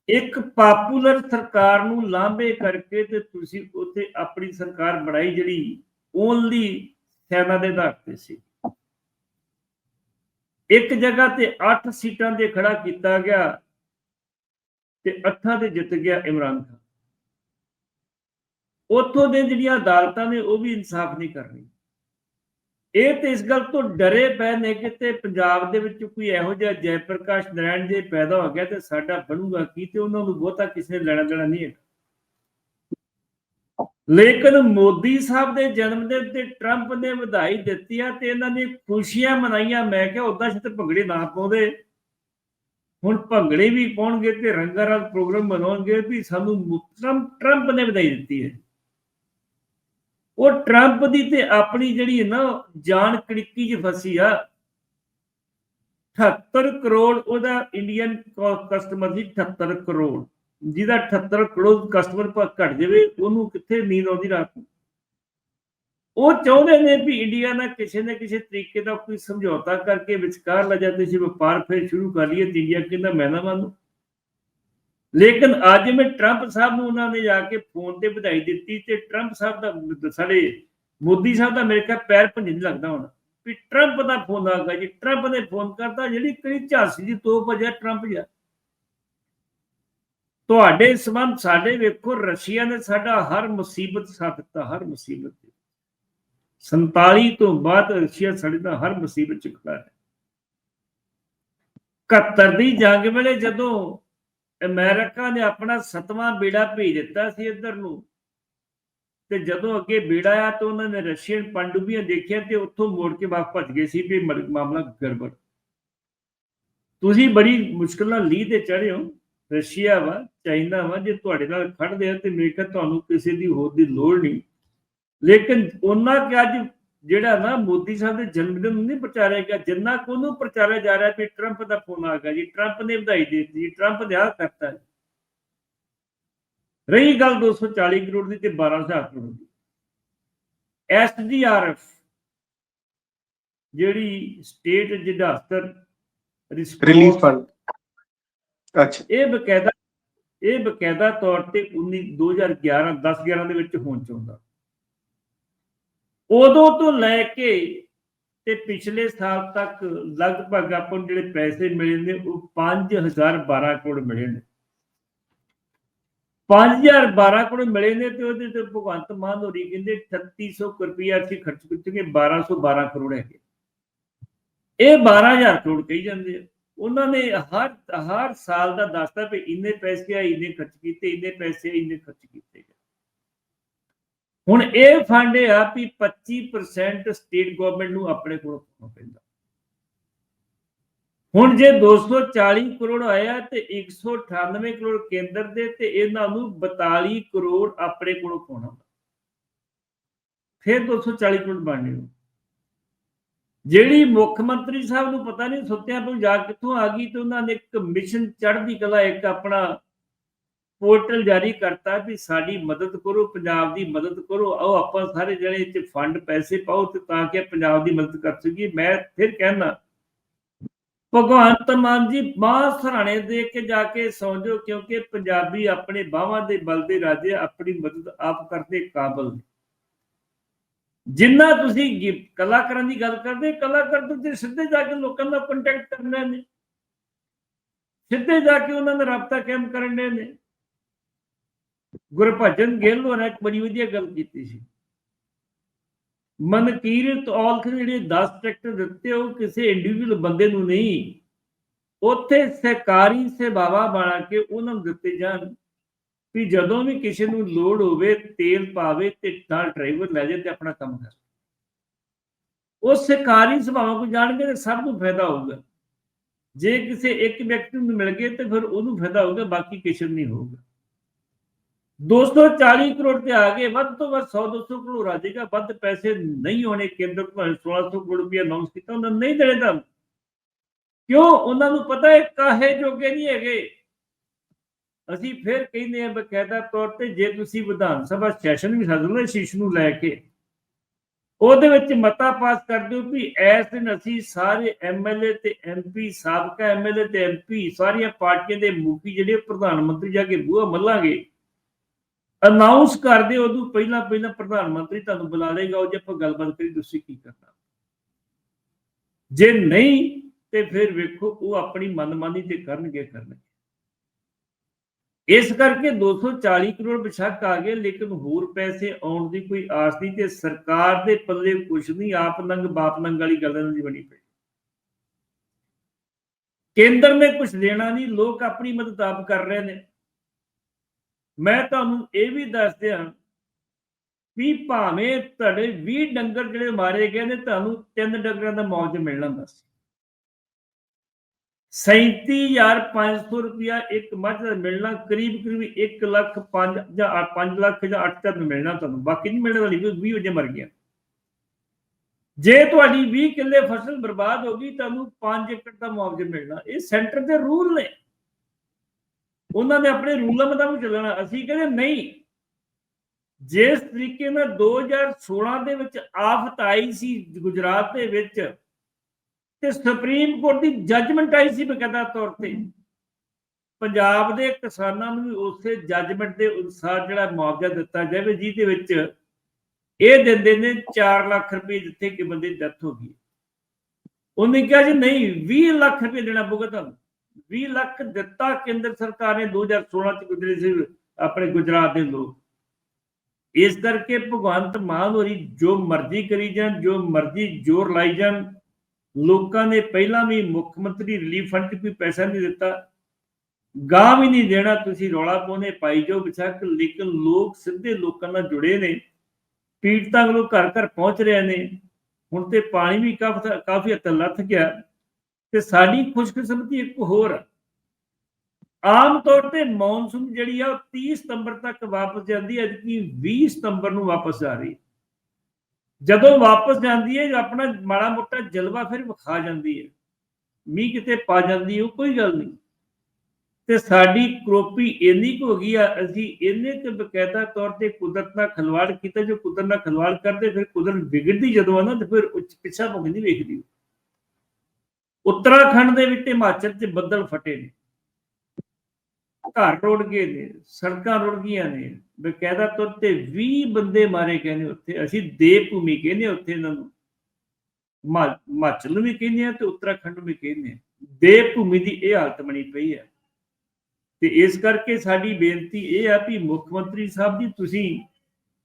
ਇੱਕ ਪਾਪੂਲਰ ਸਰਕਾਰ ਨੂੰ ਲਾਂਭੇ ਕਰਕੇ ਤੇ ਤੁਸੀਂ ਉੱਥੇ ਆਪਣੀ ਸਰਕਾਰ ਬਣਾਈ ਜਿਹੜੀ ਓਨਲੀ ਸੈਨਾ ਦੇ ਆਧਾਰ ਤੇ ਸੀ। ਇੱਕ ਜਗ੍ਹਾ ਤੇ 8 ਸੀਟਾਂ ਦੇ ਖੜਾ ਕੀਤਾ ਗਿਆ ਤੇ ਅੱਠਾਂ ਤੇ ਜਿੱਤ ਗਿਆ ਇਮਰਾਨ ਖਾਨ। ਉੱਥੋਂ ਦੇ ਜਿਹੜੀਆਂ ਅਦਾਲਤਾਂ ਨੇ ਉਹ ਵੀ ਇਨਸਾਫ ਨਹੀਂ ਕਰ ਰਹੀ ਇਹ ਤੇ ਇਸ ਗੱਲ ਤੋਂ ਡਰੇ ਪਏ ਨੇ ਕਿ ਤੇ ਪੰਜਾਬ ਦੇ ਵਿੱਚ ਕੋਈ ਇਹੋ ਜਿਹਾ ਜੈ ਪ੍ਰਕਾਸ਼ ਨਾਰਾਇਣ ਜੇ ਪੈਦਾ ਹੋ ਗਿਆ ਤੇ ਸਾਡਾ ਬਣੂਗਾ ਕੀ ਤੇ ਉਹਨਾਂ ਨੂੰ ਬਹੁਤਾ ਕਿਸੇ ਨੇ ਲੈਣਾ ਦੇਣਾ ਨਹੀਂ ਹੈ ਲੇਕਿਨ ਮੋਦੀ ਸਾਹਿਬ ਦੇ ਜਨਮ ਦਿਨ ਤੇ ਟਰੰਪ ਨੇ ਵਧਾਈ ਦਿੱਤੀ ਆ ਤੇ ਇਹਨਾਂ ਨੇ ਖੁਸ਼ੀਆਂ ਮਨਾਈਆਂ। ਮੈਂ ਕਿਹਾ ਉਦਾਂ ਸ਼ਤ ਭੰਗੜੇ ਨਾ ਪਾਉਂਦੇ। ਹੁਣ ਭੰਗੜੇ ਵੀ ਪਾਉਣਗੇ ਤੇ ਰੰਗਾਰੰਗ ਪ੍ਰੋਗਰਾਮ ਬਣਾਉਣਗੇ ਵੀ ਸਾਨੂੰ ਟਰੰਪ ਟਰੰਪ ਨੇ ਵਧਾਈ ਦਿੱਤੀ ਹੈ। ਉਹ ਟਰੰਪ ਦੀ ਤੇ ਆਪਣੀ ਜਿਹੜੀ ਹੈ ਨਾ ਜਾਨ ਕੜਿੱਕੀ 'ਚ ਫਸੀ ਆ 78 ਕਰੋੜ ਉਹਦਾ ਇੰਡੀਅਨ ਕਸਟਮਰ ਸੀ 78 ਕਰੋੜ। ਜਿਹਦਾ 78 ਕਰੋੜ ਕਸਟਮਰ ਘਟ ਜਾਵੇ, ਉਹਨੂੰ ਕਿੱਥੇ ਨੀਂਦ ਆਉਂਦੀ ਰਾਤ ਨੂੰ? ਉਹ ਚਾਹੁੰਦੇ ਨੇ ਵੀ ਇੰਡੀਆ ਨਾਲ ਕਿਸੇ ਨਾ ਕਿਸੇ ਤਰੀਕੇ ਦਾ ਕੋਈ ਸਮਝੌਤਾ ਕਰਕੇ ਵਿਚਕਾਰ ਲੈ ਜਾਂਦੇ ਸੀ ਵਪਾਰ ਫਿਰ ਸ਼ੁਰੂ ਕਰ ਲਈਏ ਤੇ ਇੰਡੀਆ ਕਹਿੰਦਾ ਮੈਂ ਨਾ ਮੰਨੂ। ਲੇਕਿਨ ਅੱਜ ਮੈਂ ਟਰੰਪ ਸਾਹਿਬ ਨੂੰ ਉਹਨਾਂ ਨੇ ਜਾ ਕੇ ਫੋਨ ਤੇ ਵਧਾਈ ਦਿੱਤੀ ਤੇ ਟਰੰਪ ਸਾਹਿਬ ਦਾ ਸਾਡੇ ਮੋਦੀ ਸਾਹਿਬ ਦਾ ਮੇਰੇ ਖਿਆਲ ਪੈਰ ਭੰਜੇ ਨਹੀਂ ਲੱਗਦਾ ਹੁਣ। ਵੀ ਟਰੰਪ ਦਾ ਫੋਨ ਆ ਗਿਆ ਜੀ ਟਰੰਪ ਨੇ ਫੋਨ ਕਰਤਾ ਜਿਹੜੀ ਕਿਹੜੀ ਝਾਂਸੀ ਦੀ ਤੋਪ ਵਜਾ ਟਰੰਪ ਜਾ ਤੁਹਾਡੇ ਸੰਬੰਧ ਸਾਡੇ ਵੇਖੋ, ਰਸ਼ੀਆ ਨੇ ਸਾਡਾ ਹਰ ਮੁਸੀਬਤ ਸਾਥ ਦਿੱਤਾ, ਹਰ ਮੁਸੀਬਤ 47 ਤੋਂ ਬਾਅਦ ਰਸ਼ੀਆ ਸਾਡੇ ਦਾ ਹਰ ਮੁਸੀਬਤ ਚ ਖੜਾ ਹੈ 71 ਦੀ ਜੰਗ ਵੇਲੇ ਜਦੋਂ ਅਮਰੀਕਾ ਨੇ ਆਪਣਾ ਸਤਵਾਂ ਬੇੜਾ ਭੇਜ ਦਿੱਤਾ ਸੀ ਇੱਧਰ ਨੂੰ, ਤੇ ਜਦੋਂ ਅੱਗੇ ਬੇੜਾ ਆ ਤਾਂ ਉਹਨਾਂ ਨੇ ਰਸ਼ੀਅਨ ਪਣਡੁੱਬੀਆਂ ਦੇਖੀਆਂ ਤੇ ਉੱਥੋਂ ਮੋੜ ਕੇ ਵਾਪਸ ਭੱਜ ਗਏ ਸੀ ਵੀ ਮਰ- ਮਾਮਲਾ ਗੜਬੜ। ਤੁਸੀਂ ਬੜੀ ਮੁਸ਼ਕਲ ਲੀਹ ਤੇ ਚੜ੍ਹੇ ਹੋ। ਰਸ਼ੀਆ ਵਾ, ਚਾਈਨਾ ਵਾ, ਜੇ ਤੁਹਾਡੇ ਨਾਲ ਖੜਦੇ ਆ ਤੇ ਮੇਰੇ ਖਿਆਲ ਤੁਹਾਨੂੰ ਕਿਸੇ ਦੀ ਹੋਰ ਦੀ ਲੋੜ ਨਹੀਂ। ਲੇਕਿਨ ਉਹਨਾਂ ਕਿ ਅੱਜ ਜਿਹੜਾ ਨਾ ਮੋਦੀ ਸਾਹਿਬ ਦੇ ਜਨਮ ਦਿਨ ਨਹੀਂ ਪ੍ਰਚਾਰਿਆ ਗਿਆ, ਜਿੰਨਾ ਕੁ ਉਹਨੂੰ ਪ੍ਰਚਾਰਿਆ ਜਾ ਰਿਹਾ ਵੀ ਟਰੰਪ ਦਾ ਫੋਨ ਆ ਗਿਆ ਜੀ, ਟਰੰਪ ਨੇ ਵਧਾਈ ਦੇ ਦਿੱਤੀ ਜੀ ਨੇ ਆਹ ਕਰਤਾ ਰਹੀ ਗੱਲ 240 ਕਰੋੜ ਦੀ ਤੇ 12000 ਕਰੋੜ ਦੀ। ਐਸਡੀਆਰਐਫ ਜਿਹੜੀ ਸਟੇਟ ਡਿਜ਼ਾਸਟਰ ਰਿਲੀਫ ਫੰਡ। ਅੱਛਾ। ਇਹ ਬਕਾਇਦਾ ਇਹ ਬਕਾਇਦਾ ਤੌਰ ਤੇ 19 2011 10 11 ਦੇ ਵਿੱਚ ਹੋਣ ਚਾਹੁੰਦਾ ਉਦੋਂ ਤੋਂ ਲੈ ਕੇ ਤੇ ਪਿਛਲੇ ਸਾਲ ਤੱਕ ਲਗਭਗ ਆਪਾਂ ਨੂੰ ਜਿਹੜੇ ਪੈਸੇ ਮਿਲੇ ਨੇ, ਉਹ 5012 ਕਰੋੜ ਮਿਲੇ ਨੇ। 5012 ਕਰੋੜ ਮਿਲੇ ਨੇ ਤੇ ਉਹਦੇ ਤੇ ਭਗਵੰਤ ਮਾਨ ਹੋਰੀ ਕਹਿੰਦੇ 3600 ਰੁਪਇਆ ਅਸੀਂ ਖਰਚ ਕੀਤੇ 1212 ਕਰੋੜ ਹੈਗੇ। ਇਹ 12000 ਕਰੋੜ ਕਹੀ ਜਾਂਦੇ ਆ। ਉਹਨਾਂ ਨੇ ਹਰ ਹਰ ਸਾਲ ਦਾ ਦੱਸਦਾ ਵੀ ਇੰਨੇ ਪੈਸੇ ਆ, ਇੰਨੇ ਖਰਚ ਕੀਤੇ, ਇੰਨੇ ਪੈਸੇ ਇੰਨੇ ਖਰਚ ਕੀਤੇ ਹੁਣ ਇਹ ਫੰਡ ਇਹ ਆ ਵੀ 25% ਸਟੇਟ ਗਵਰਨਮੈਂਟ ਨੂੰ ਆਪਣੇ ਕੋਲ ਪਾਉਣਾ ਪੈਂਦਾ। ਹੁਣ ਜੇ 240 ਕਰੋੜ ਆਇਆ ਤੇ 198 ਕਰੋੜ ਕੇਂਦਰ ਦੇ ਤੇ ਇਹਨਾਂ ਨੂੰ 42 ਕਰੋੜ ਆਪਣੇ ਕੋਲੋਂ ਪਾਉਣਾ ਫਿਰ 240 ਕਰੋੜ ਬਣਨੇ ਜਿਹੜੀ ਮੁੱਖ ਮੰਤਰੀ ਸਾਹਿਬ ਨੂੰ ਪਤਾ ਨਹੀਂ ਸੁੱਤਿਆਂ ਤੋਂ ਜਾ ਕਿੱਥੋਂ ਆ ਗਈ ਤੇ ਉਹਨਾਂ ਨੇ ਇੱਕ ਮਿਸ਼ਨ ਚੜ੍ਹਦੀ ਕਲਾ ਇੱਕ ਆਪਣਾ ਪੋਰਟਲ ਜਾਰੀ ਕਰਤਾ ਵੀ ਸਾਡੀ ਮਦਦ ਕਰੋ, ਪੰਜਾਬ ਦੀ ਮਦਦ ਕਰੋ, ਆਓ ਆਪਾਂ ਸਾਰੇ ਜਣੇ ਇੱਥੇ ਫੰਡ ਪੈਸੇ ਪਾਓ ਤੇ ਤਾਂ ਕਿ ਪੰਜਾਬ ਦੀ ਮਦਦ ਕਰ ਸਕੀਏ। ਮੈਂ ਫਿਰ ਕਹਿਣਾ ਭਗਵੰਤ ਮਾਨ ਜੀ ਬਾਹ ਸਰਾਣੇ ਦੇ ਕੇ ਜਾ ਕੇ ਸੌਂਜੋ ਕਿਉਂਕਿ ਪੰਜਾਬੀ ਆਪਣੇ ਬਾਹਾਂ ਦੇ ਬਲ ਦੇ ਰਾਜੇ ਆਪਣੀ ਮਦਦ ਆਪ ਕਰਦੇ ਕਾਬਲ ਨੇ। ਜਿੰਨਾ ਤੁਸੀਂ ਕਲਾਕਾਰਾਂ ਦੀ ਗੱਲ ਕਰਦੇ, ਕਲਾਕਾਰ ਤੁਸੀਂ ਸਿੱਧੇ ਜਾ ਕੇ ਲੋਕਾਂ ਨਾਲ ਕੰਟੈਕਟ ਕਰਨਾ ਨੇ। ਸਿੱਧੇ ਜਾ ਕੇ ਉਹਨਾਂ ਨਾਲ ਰਾਬਤਾ ਕਾਇਮ ਕਰਨ ਨੇ। ਗੁਰਭਜਨ ਗਿੱਲ ਹੋਣਾ ਇੱਕ ਬੜੀ ਵਧੀਆ ਗੱਲ ਕੀਤੀ ਸੀ। ਮਨਕੀਰਤ ਔਲਖ ਜਿਹੜੇ 10 ਟਰੈਕਟਰ ਦਿੱਤੇ, ਉਹ ਕਿਸੇ ਇੰਡੀਵਿਜੂਅਲ ਬੰਦੇ ਨੂੰ ਨਹੀਂ, ਉੱਥੇ ਸਹਿਕਾਰੀ ਸੇਵਾਵਾਂ ਬਣਾ ਕੇ ਉਹਨਾਂ ਨੂੰ ਦਿੱਤੇ ਜਾਣ। ਵੀ ਜਦੋਂ ਵੀ ਕਿਸੇ ਨੂੰ ਲੋੜ ਹੋਵੇ, ਤੇਲ ਪਾਵੇ ਤੇ ਨਾਲ ਡਰਾਈਵਰ ਲੈ ਜਾਏ ਤੇ ਆਪਣਾ ਕੰਮ ਕਰ। ਉਹ ਸਹਿਕਾਰੀ ਸਭਾਵਾਂ ਕੋ ਜਾਣਗੇ ਤੇ ਸਭ ਨੂੰ ਫਾਇਦਾ ਹੋਊਗਾ। ਜੇ ਕਿਸੇ ਇੱਕ ਵਿਅਕਤੀ ਨੂੰ ਮਿਲ ਗਏ ਤੇ ਫਿਰ ਉਹਨੂੰ ਫਾਇਦਾ ਹੋਊਗਾ, ਬਾਕੀ ਕਿਸੇ ਨੂੰ ਨਹੀਂ ਹੋਊਗਾ। 240 ਕਰੋੜ ਤੇ ਆ ਗਏ, ਵੱਧ ਤੋਂ ਵੱਧ 100 200 ਕਰੋੜ ਆ ਜਾਏਗਾ, ਵੱਧ ਪੈਸੇ ਨਹੀਂ ਹੋਣੇ, ਕੇਂਦਰ ਤੋਂ 1600 ਕਰੋੜ ਰੁਪਏ ਅਨਾਉਂਸ ਕੀਤਾ, ਉਹਨਾਂ ਨੇ ਨਹੀਂ ਦੇਣੇ ਤੁਹਾਨੂੰ। ਕਿਉਂ? ਉਹਨਾਂ ਨੂੰ ਪਤਾ ਹੈ, ਕਾਹੇ ਜੋਗੇ ਨਹੀਂ ਹੈਗੇ। ਅਸੀਂ ਫਿਰ ਕਹਿੰਦੇ ਆ ਬਕਾਇਦਾ ਤੌਰ ਤੇ ਜੇ ਤੁਸੀਂ ਵਿਧਾਨ ਸਭਾ ਸੈਸ਼ਨ ਵੀ ਸੱਦ ਲਓ ਸ਼ੀਸ਼ ਨੂੰ ਲੈ ਕੇ ਉਹਦੇ ਵਿੱਚ ਮਤਾ ਪਾਸ ਕਰ ਦਿਓ ਵੀ ਇਸ ਦਿਨ ਅਸੀਂ ਸਾਰੇ ਐਮਐਲਏ ਤੇ ਐਮਪੀ ਸਾਬਕਾ ਐਮਐਲਏ ਤੇ ਐਮਪੀ ਸਾਰੀਆਂ ਪਾਰਟੀਆਂ ਦੇ ਮੁਖੀ ਜਿਹੜੇ ਪ੍ਰਧਾਨ ਮੰਤਰੀ ਜਾ ਕੇ ਬੂਹਾ ਮੱਲਾਂਗੇ। ਅਨਾਉਂਸ ਕਰ ਦਿਓ ਉਦੋਂ ਪਹਿਲਾਂ ਪਹਿਲਾਂ ਪ੍ਰਧਾਨ ਮੰਤਰੀ ਤੁਹਾਨੂੰ ਬੁਲਾ ਲੇਗਾ ਉਹ ਜੇ ਆਪਾਂ ਗੱਲਬਾਤ ਕਰੀ ਤੁਸੀਂ ਕੀ ਕਰਨਾ। ਜੇ ਨਹੀਂ, ਤੇ ਫਿਰ ਵੇਖੋ ਉਹ ਆਪਣੀ ਮਨਮਾਨੀ ਤੇ ਕਰਨਗੇ ਕਰਨਗੇ। ਇਸ ਕਰਕੇ 240 ਕਰੋੜ ਬਿਸ਼ੱਕ ਆ ਗਏ, ਲੇਕਿਨ ਹੋਰ ਪੈਸੇ ਆਉਣ ਦੀ ਕੋਈ ਆਸ ਨਹੀਂ ਤੇ ਸਰਕਾਰ ਦੇ ਪੱਲੇ ਕੁਛ ਨਹੀਂ, ਆਪ ਨੰਗ ਬਾਪ ਨੰਗ ਵਾਲੀ ਗੱਲ ਇਹਨਾਂ ਦੀ ਬਣੀ ਪਈ। ਕੇਂਦਰ ਨੇ ਕੁਝ ਦੇਣਾ ਨਹੀਂ, ਲੋਕ ਆਪਣੀ ਮਦਦ ਆਪ ਕਰ ਰਹੇ ਨੇ। ਮੈਂ ਤੁਹਾਨੂੰ ਇਹ ਵੀ ਦੱਸ ਦਿਆਂ ਵੀ ਭਾਵੇਂ ਤੁਹਾਡੇ 20 ਡੰਗਰ ਜਿਹੜੇ ਮਾਰੇ ਗਏ ਨੇ, ਤੁਹਾਨੂੰ ਤਿੰਨ ਡੰਗਰਾਂ ਦਾ ਮੁਆਵਜ਼ਾ ਮਿਲਣਾ ਬਸ 37500 ਰੁਪਇਆ ਇੱਕ ਮੱਝ ਦਾ ਮਿਲਣਾ, ਕਰੀਬ ਕਰੀਬ 1 ਲੱਖ 5 ਜਾਂ 5 ਲੱਖ ਜਾਂ 8 ਤੱਕ ਮਿਲਣਾ ਤੁਹਾਨੂੰ, ਬਾਕੀ ਨਹੀਂ ਮਿਲਣ ਵਾਲੀ 20 ਵਜੇ ਮਰ ਗਿਆ ਜੇ ਤੁਹਾਡੀ 20 ਕਿੱਲੇ ਫਸਲ ਬਰਬਾਦ ਹੋ ਗਈ, ਤੁਹਾਨੂੰ 5 ਏਕੜ ਦਾ ਮੁਆਵਜ਼ਾ ਮਿਲਣਾ। ਇਹ ਸੈਂਟਰ ਦੇ ਰੂਲ ਨੇ। ਉਹਨਾਂ ਨੇ ਆਪਣੇ ਰੂਲਾਂ ਮੁਤਾਬਕ ਚੱਲਣਾ। ਅਸੀਂ ਕਹਿੰਦੇ ਨਹੀਂ। ਜਿਸ ਤਰੀਕੇ ਨਾਲ 2016 ਦੇ ਵਿੱਚ ਆਫਤ ਆਈ ਸੀ ਗੁਜਰਾਤ ਦੇ ਵਿੱਚ ਤੇ ਸੁਪਰੀਮ ਕੋਰਟ ਦੀ ਜੱਜਮੈਂਟ ਆਈ ਸੀ ਬਕਾਇਦਾ ਤੌਰ ਤੇ। ਪੰਜਾਬ ਦੇ ਕਿਸਾਨਾਂ ਨੂੰ ਵੀ ਉਸੇ ਜੱਜਮੈਂਟ ਦੇ ਅਨੁਸਾਰ ਜਿਹੜਾ ਮੁਆਵਜ਼ਾ ਦਿੱਤਾ ਜਾਵੇ, ਜਿਹਦੇ ਵਿੱਚ ਇਹ ਦਿੰਦੇ ਨੇ 4 ਲੱਖ ਰੁਪਏ ਜਿੱਥੇ ਕਿ ਬੰਦੇ ਦੀ ਡੈਥ ਹੋ ਗਈ। ਉਹਨੇ ਕਿਹਾ ਜੀ, ਨਹੀਂ 20 ਲੱਖ ਰੁਪਏ ਦੇਣਾ ਪਊਗਾ ਤੁਹਾਨੂੰ। 20 ਲੱਖ ਦਿੱਤਾ ਕੇਂਦਰ ਸਰਕਾਰ ਨੇ 2016 ਚ ਗੁਜਰੇ ਸੀ ਆਪਣੇ ਗੁਜਰਾਤ ਦੇ ਲੋਕ। ਇਸ ਕਰਕੇ ਭਗਵੰਤ ਮਾਨ ਹੋਰੀ ਜੋ ਮਰਜ਼ੀ ਕਰੀ ਜਾਣ, ਜੋ ਮਰਜ਼ੀ ਜ਼ੋਰ ਲਾਈ ਜਾਣ ਲੋਕਾਂ ਨੇ ਪਹਿਲਾਂ ਵੀ ਮੁੱਖ ਮੰਤਰੀ ਰਿਲੀਫ ਫੰਡ 'ਚ ਕੋਈ ਪੈਸਾ ਨਹੀਂ ਦਿੱਤਾ। ਗਾਂ ਵੀ ਨਹੀਂ ਦੇਣਾ, ਤੁਸੀਂ ਰੌਲਾ ਪਾਉਨੇ ਪਾਈ ਜੋ ਬਿਸ਼ੱਕ ਲੇਕਿਨ ਲੋਕ ਸਿੱਧੇ ਲੋਕਾਂ ਨਾਲ ਜੁੜੇ ਨੇ, ਪੀੜਤਾਂ ਕੋਲ ਘਰ ਘਰ ਪਹੁੰਚ ਰਹੇ ਨੇ। ਹੁਣ ਤੇ ਪਾਣੀ ਵੀ ਕਾਫੀ ਕਾਫੀ ਹੱਦ ਲੱਥ ਗਿਆ ਤੇ ਸਾਡੀ ਖੁਸ਼ਕਿਸਮਤੀ ਇੱਕ ਹੋਰ ਆ। ਆਮ ਤੌਰ ਤੇ ਮੌਨਸੂਨ ਜਿਹੜੀ ਆ ਉਹ 30 ਸਤੰਬਰ ਤੱਕ ਵਾਪਸ ਜਾਂਦੀ ਹੈ ਕਿ 20 ਸਤੰਬਰ ਨੂੰ ਵਾਪਸ ਜਾ ਰਹੀ ਹੈ। ਜਦੋਂ ਵਾਪਸ ਜਾਂਦੀ ਹੈ, ਆਪਣਾ ਮਾੜਾ ਮੋਟਾ ਜਲਵਾ ਫਿਰ ਵਿਖਾ ਜਾਂਦੀ ਹੈ। ਮੀਂਹ ਕਿਤੇ ਪਾ ਜਾਂਦੀ ਉਹ ਕੋਈ ਗੱਲ ਨਹੀਂ। ਤੇ ਸਾਡੀ ਕਰੋਪੀ ਇੰਨੀ ਕੁ ਹੋ ਗਈ ਆ, ਅਸੀਂ ਇੰਨੇ ਕੁ ਬਕਾਇਦਾ ਤੌਰ ਤੇ ਕੁਦਰਤ ਨਾਲ ਖਲਵਾੜ ਕੀਤਾ, ਜੋ ਕੁਦਰਤ ਨਾਲ ਖਲਵਾੜ ਕਰਦੇ, ਫਿਰ ਕੁਦਰਤ ਵਿਗੜਦੀ ਜਦੋਂ ਆ ਨਾ, ਤੇ ਫਿਰ ਉੱਚ ਪਿੱਛਾ ਭੁਗਦੀ ਵੇਖਦੀ। ਉੱਤਰਾਖੰਡ ਦੇ ਵਿੱਚ ਹਿਮਾਚਲ 'ਚ ਬੱਦਲ ਫਟੇ ਨੇ। ਘਰ ਰੁੜ ਗਏ ਨੇ, ਸੜਕਾਂ ਰੁੜ ਗਈਆਂ ਨੇ, ਬਕਾਇਦਾ ਤੌਰ ਤੇ 20 ਬੰਦੇ ਮਾਰੇ ਗਏ ਨੇ ਉੱਥੇ, ਅਸੀਂ ਦੇਵ ਭੂਮੀ ਕਹਿੰਦੇ ਉੱਥੇ ਇਹਨਾਂ ਨੂੰ। ਹਿਮਾਚਲ ਵੀ ਕਹਿੰਦੇ ਆ ਤੇ ਉੱਤਰਾਖੰਡ ਵੀ ਕਹਿੰਦੇ ਆ ਦੇਵ ਭੂਮੀ ਦੀ ਇਹ ਹਾਲਤ ਬਣੀ ਪਈ ਹੈ। ਤੇ ਇਸ ਕਰਕੇ ਸਾਡੀ ਬੇਨਤੀ ਇਹ ਆ ਵੀ ਮੁੱਖ ਮੰਤਰੀ ਸਾਹਿਬ ਜੀ, ਤੁਸੀਂ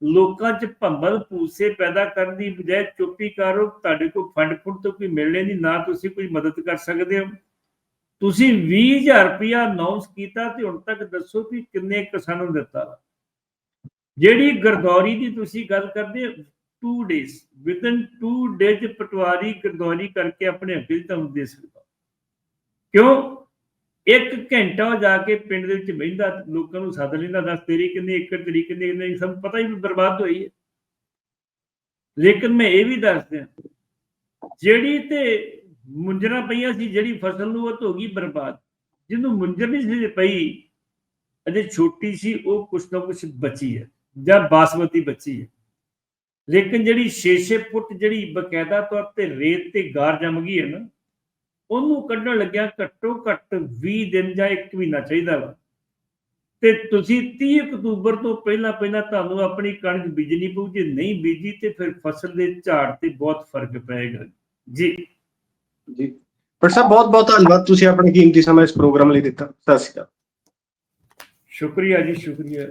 ਲੋਕਾਂ 'ਚ ਭੰਬਲ ਪੂਸੇ ਪੈਦਾ ਕਰਨ ਦੀ ਬਜਾਏ ਚੁੱਪੀ ਕਰੋ, ਤੁਹਾਡੇ ਕੋਲ ਫੰਡ ਫੁੱਟ ਤੋਂ ਕੋਈ ਮਿਲਣੇ ਨਹੀਂ, ਨਾ ਤੁਸੀਂ ਕੋਈ ਮਦਦ ਕਰ ਸਕਦੇ ਹੋ। ਤੁਸੀਂ 20000 ਰੁਪਇਆ ਅਨਾਉਂਸ ਕੀਤਾ ਤੇ ਹੁਣ ਤੱਕ ਦੱਸੋ ਵੀ ਕਿੰਨੇ ਕਿਸਾਨਾਂ ਨੂੰ ਦਿੱਤਾ ਜਿਹੜੀ ਗਰਦੌਰੀ ਦੀ ਤੁਸੀਂ ਗੱਲ ਕਰਦੇ 2 days within 2 days patwari girdawari ਕਰਕੇ ਆਪਣੇ ਅੱਗੇ ਤੁਹਾਨੂੰ ਦੇ ਸਕਦਾ। ਕਿਉਂ? ਇੱਕ ਘੰਟਾ ਜਾ ਕੇ ਪਿੰਡ ਦੇ ਵਿੱਚ ਬਹਿੰਦਾ, ਲੋਕਾਂ ਨੂੰ ਸੱਦ ਲੈਂਦਾ, ਦੱਸ ਤੇਰੀ ਕਿੰਨੀ ਏਕੜ, ਤੇਰੀ ਕਿੰਨੀ ਨਹੀਂ ਸਭ ਪਤਾ ਹੀ ਬਰਬਾਦ ਹੋਈ ਹੈ। ਲੇਕਿਨ ਮੈਂ ਇਹ ਵੀ ਦੱਸ ਦਿਆਂ ਜਿਹੜੀ ਤੇ ਮੁੰਜਰਾ ਪਈਆਂ ਸੀ ਜਿਹੜੀ ਫਸਲ ਨੂੰ ਉਹ ਤਾਂ ਹੋ ਗਈ ਬਰਬਾਦ। ਜਿਹਨੂੰ ਮੁੰਜਰ ਨਹੀਂ ਸੀ ਪਈ, ਅਜੇ ਛੋਟੀ ਸੀ, ਉਹ ਕੁਛ ਨਾ ਕੁਛ ਬਚੀ ਹੈ, ਜਾਂ ਬਾਸਮਤੀ ਬਚੀ ਹੈ। ਲੇਕਿਨ ਜਿਹੜੀ 6-6 ਫੁੱਟ ਜਿਹੜੀ ਬਕਾਇਦਾ ਤੌਰ ਤੇ ਰੇਤ ਤੇ ਗਾਰ ਜੰਮ ਗਈ ਹੈ ਨਾ, ਉਹਨੂੰ ਕੱਢਣ ਲੱਗਿਆ ਘੱਟੋ ਘੱਟ 20 ਦਿਨ ਜਾਂ 1 ਮਹੀਨਾ ਚਾਹੀਦਾ ਵਾ। ਤੇ ਤੁਸੀਂ 30 ਅਕਤੂਬਰ ਤੋਂ ਪਹਿਲਾਂ ਪਹਿਲਾਂ ਤੁਹਾਨੂੰ ਆਪਣੀ ਕਣਕ ਬੀਜਣੀ ਪਊ, ਜੇ ਨਹੀਂ ਬੀਜੀ ਤੇ ਫਿਰ ਫਸਲ ਦੇ ਝਾੜ ਤੇ ਬਹੁਤ ਫ਼ਰਕ ਪਏਗਾ। ਜੀ। ਜੀ। ਪਰ ਸਾਹਿਬ ਬਹੁਤ ਬਹੁਤ ਧੰਨਵਾਦ ਤੁਸੀਂ ਆਪਣਾ ਕੀਮਤੀ ਸਮਾਂ ਇਸ ਪ੍ਰੋਗਰਾਮ ਲਈ ਦਿੱਤਾ। ਸਤਿ ਸ਼੍ਰੀ ਅਕਾਲ। ਸ਼ੁਕਰੀਆ ਜੀ, ਸ਼ੁਕਰੀਆ।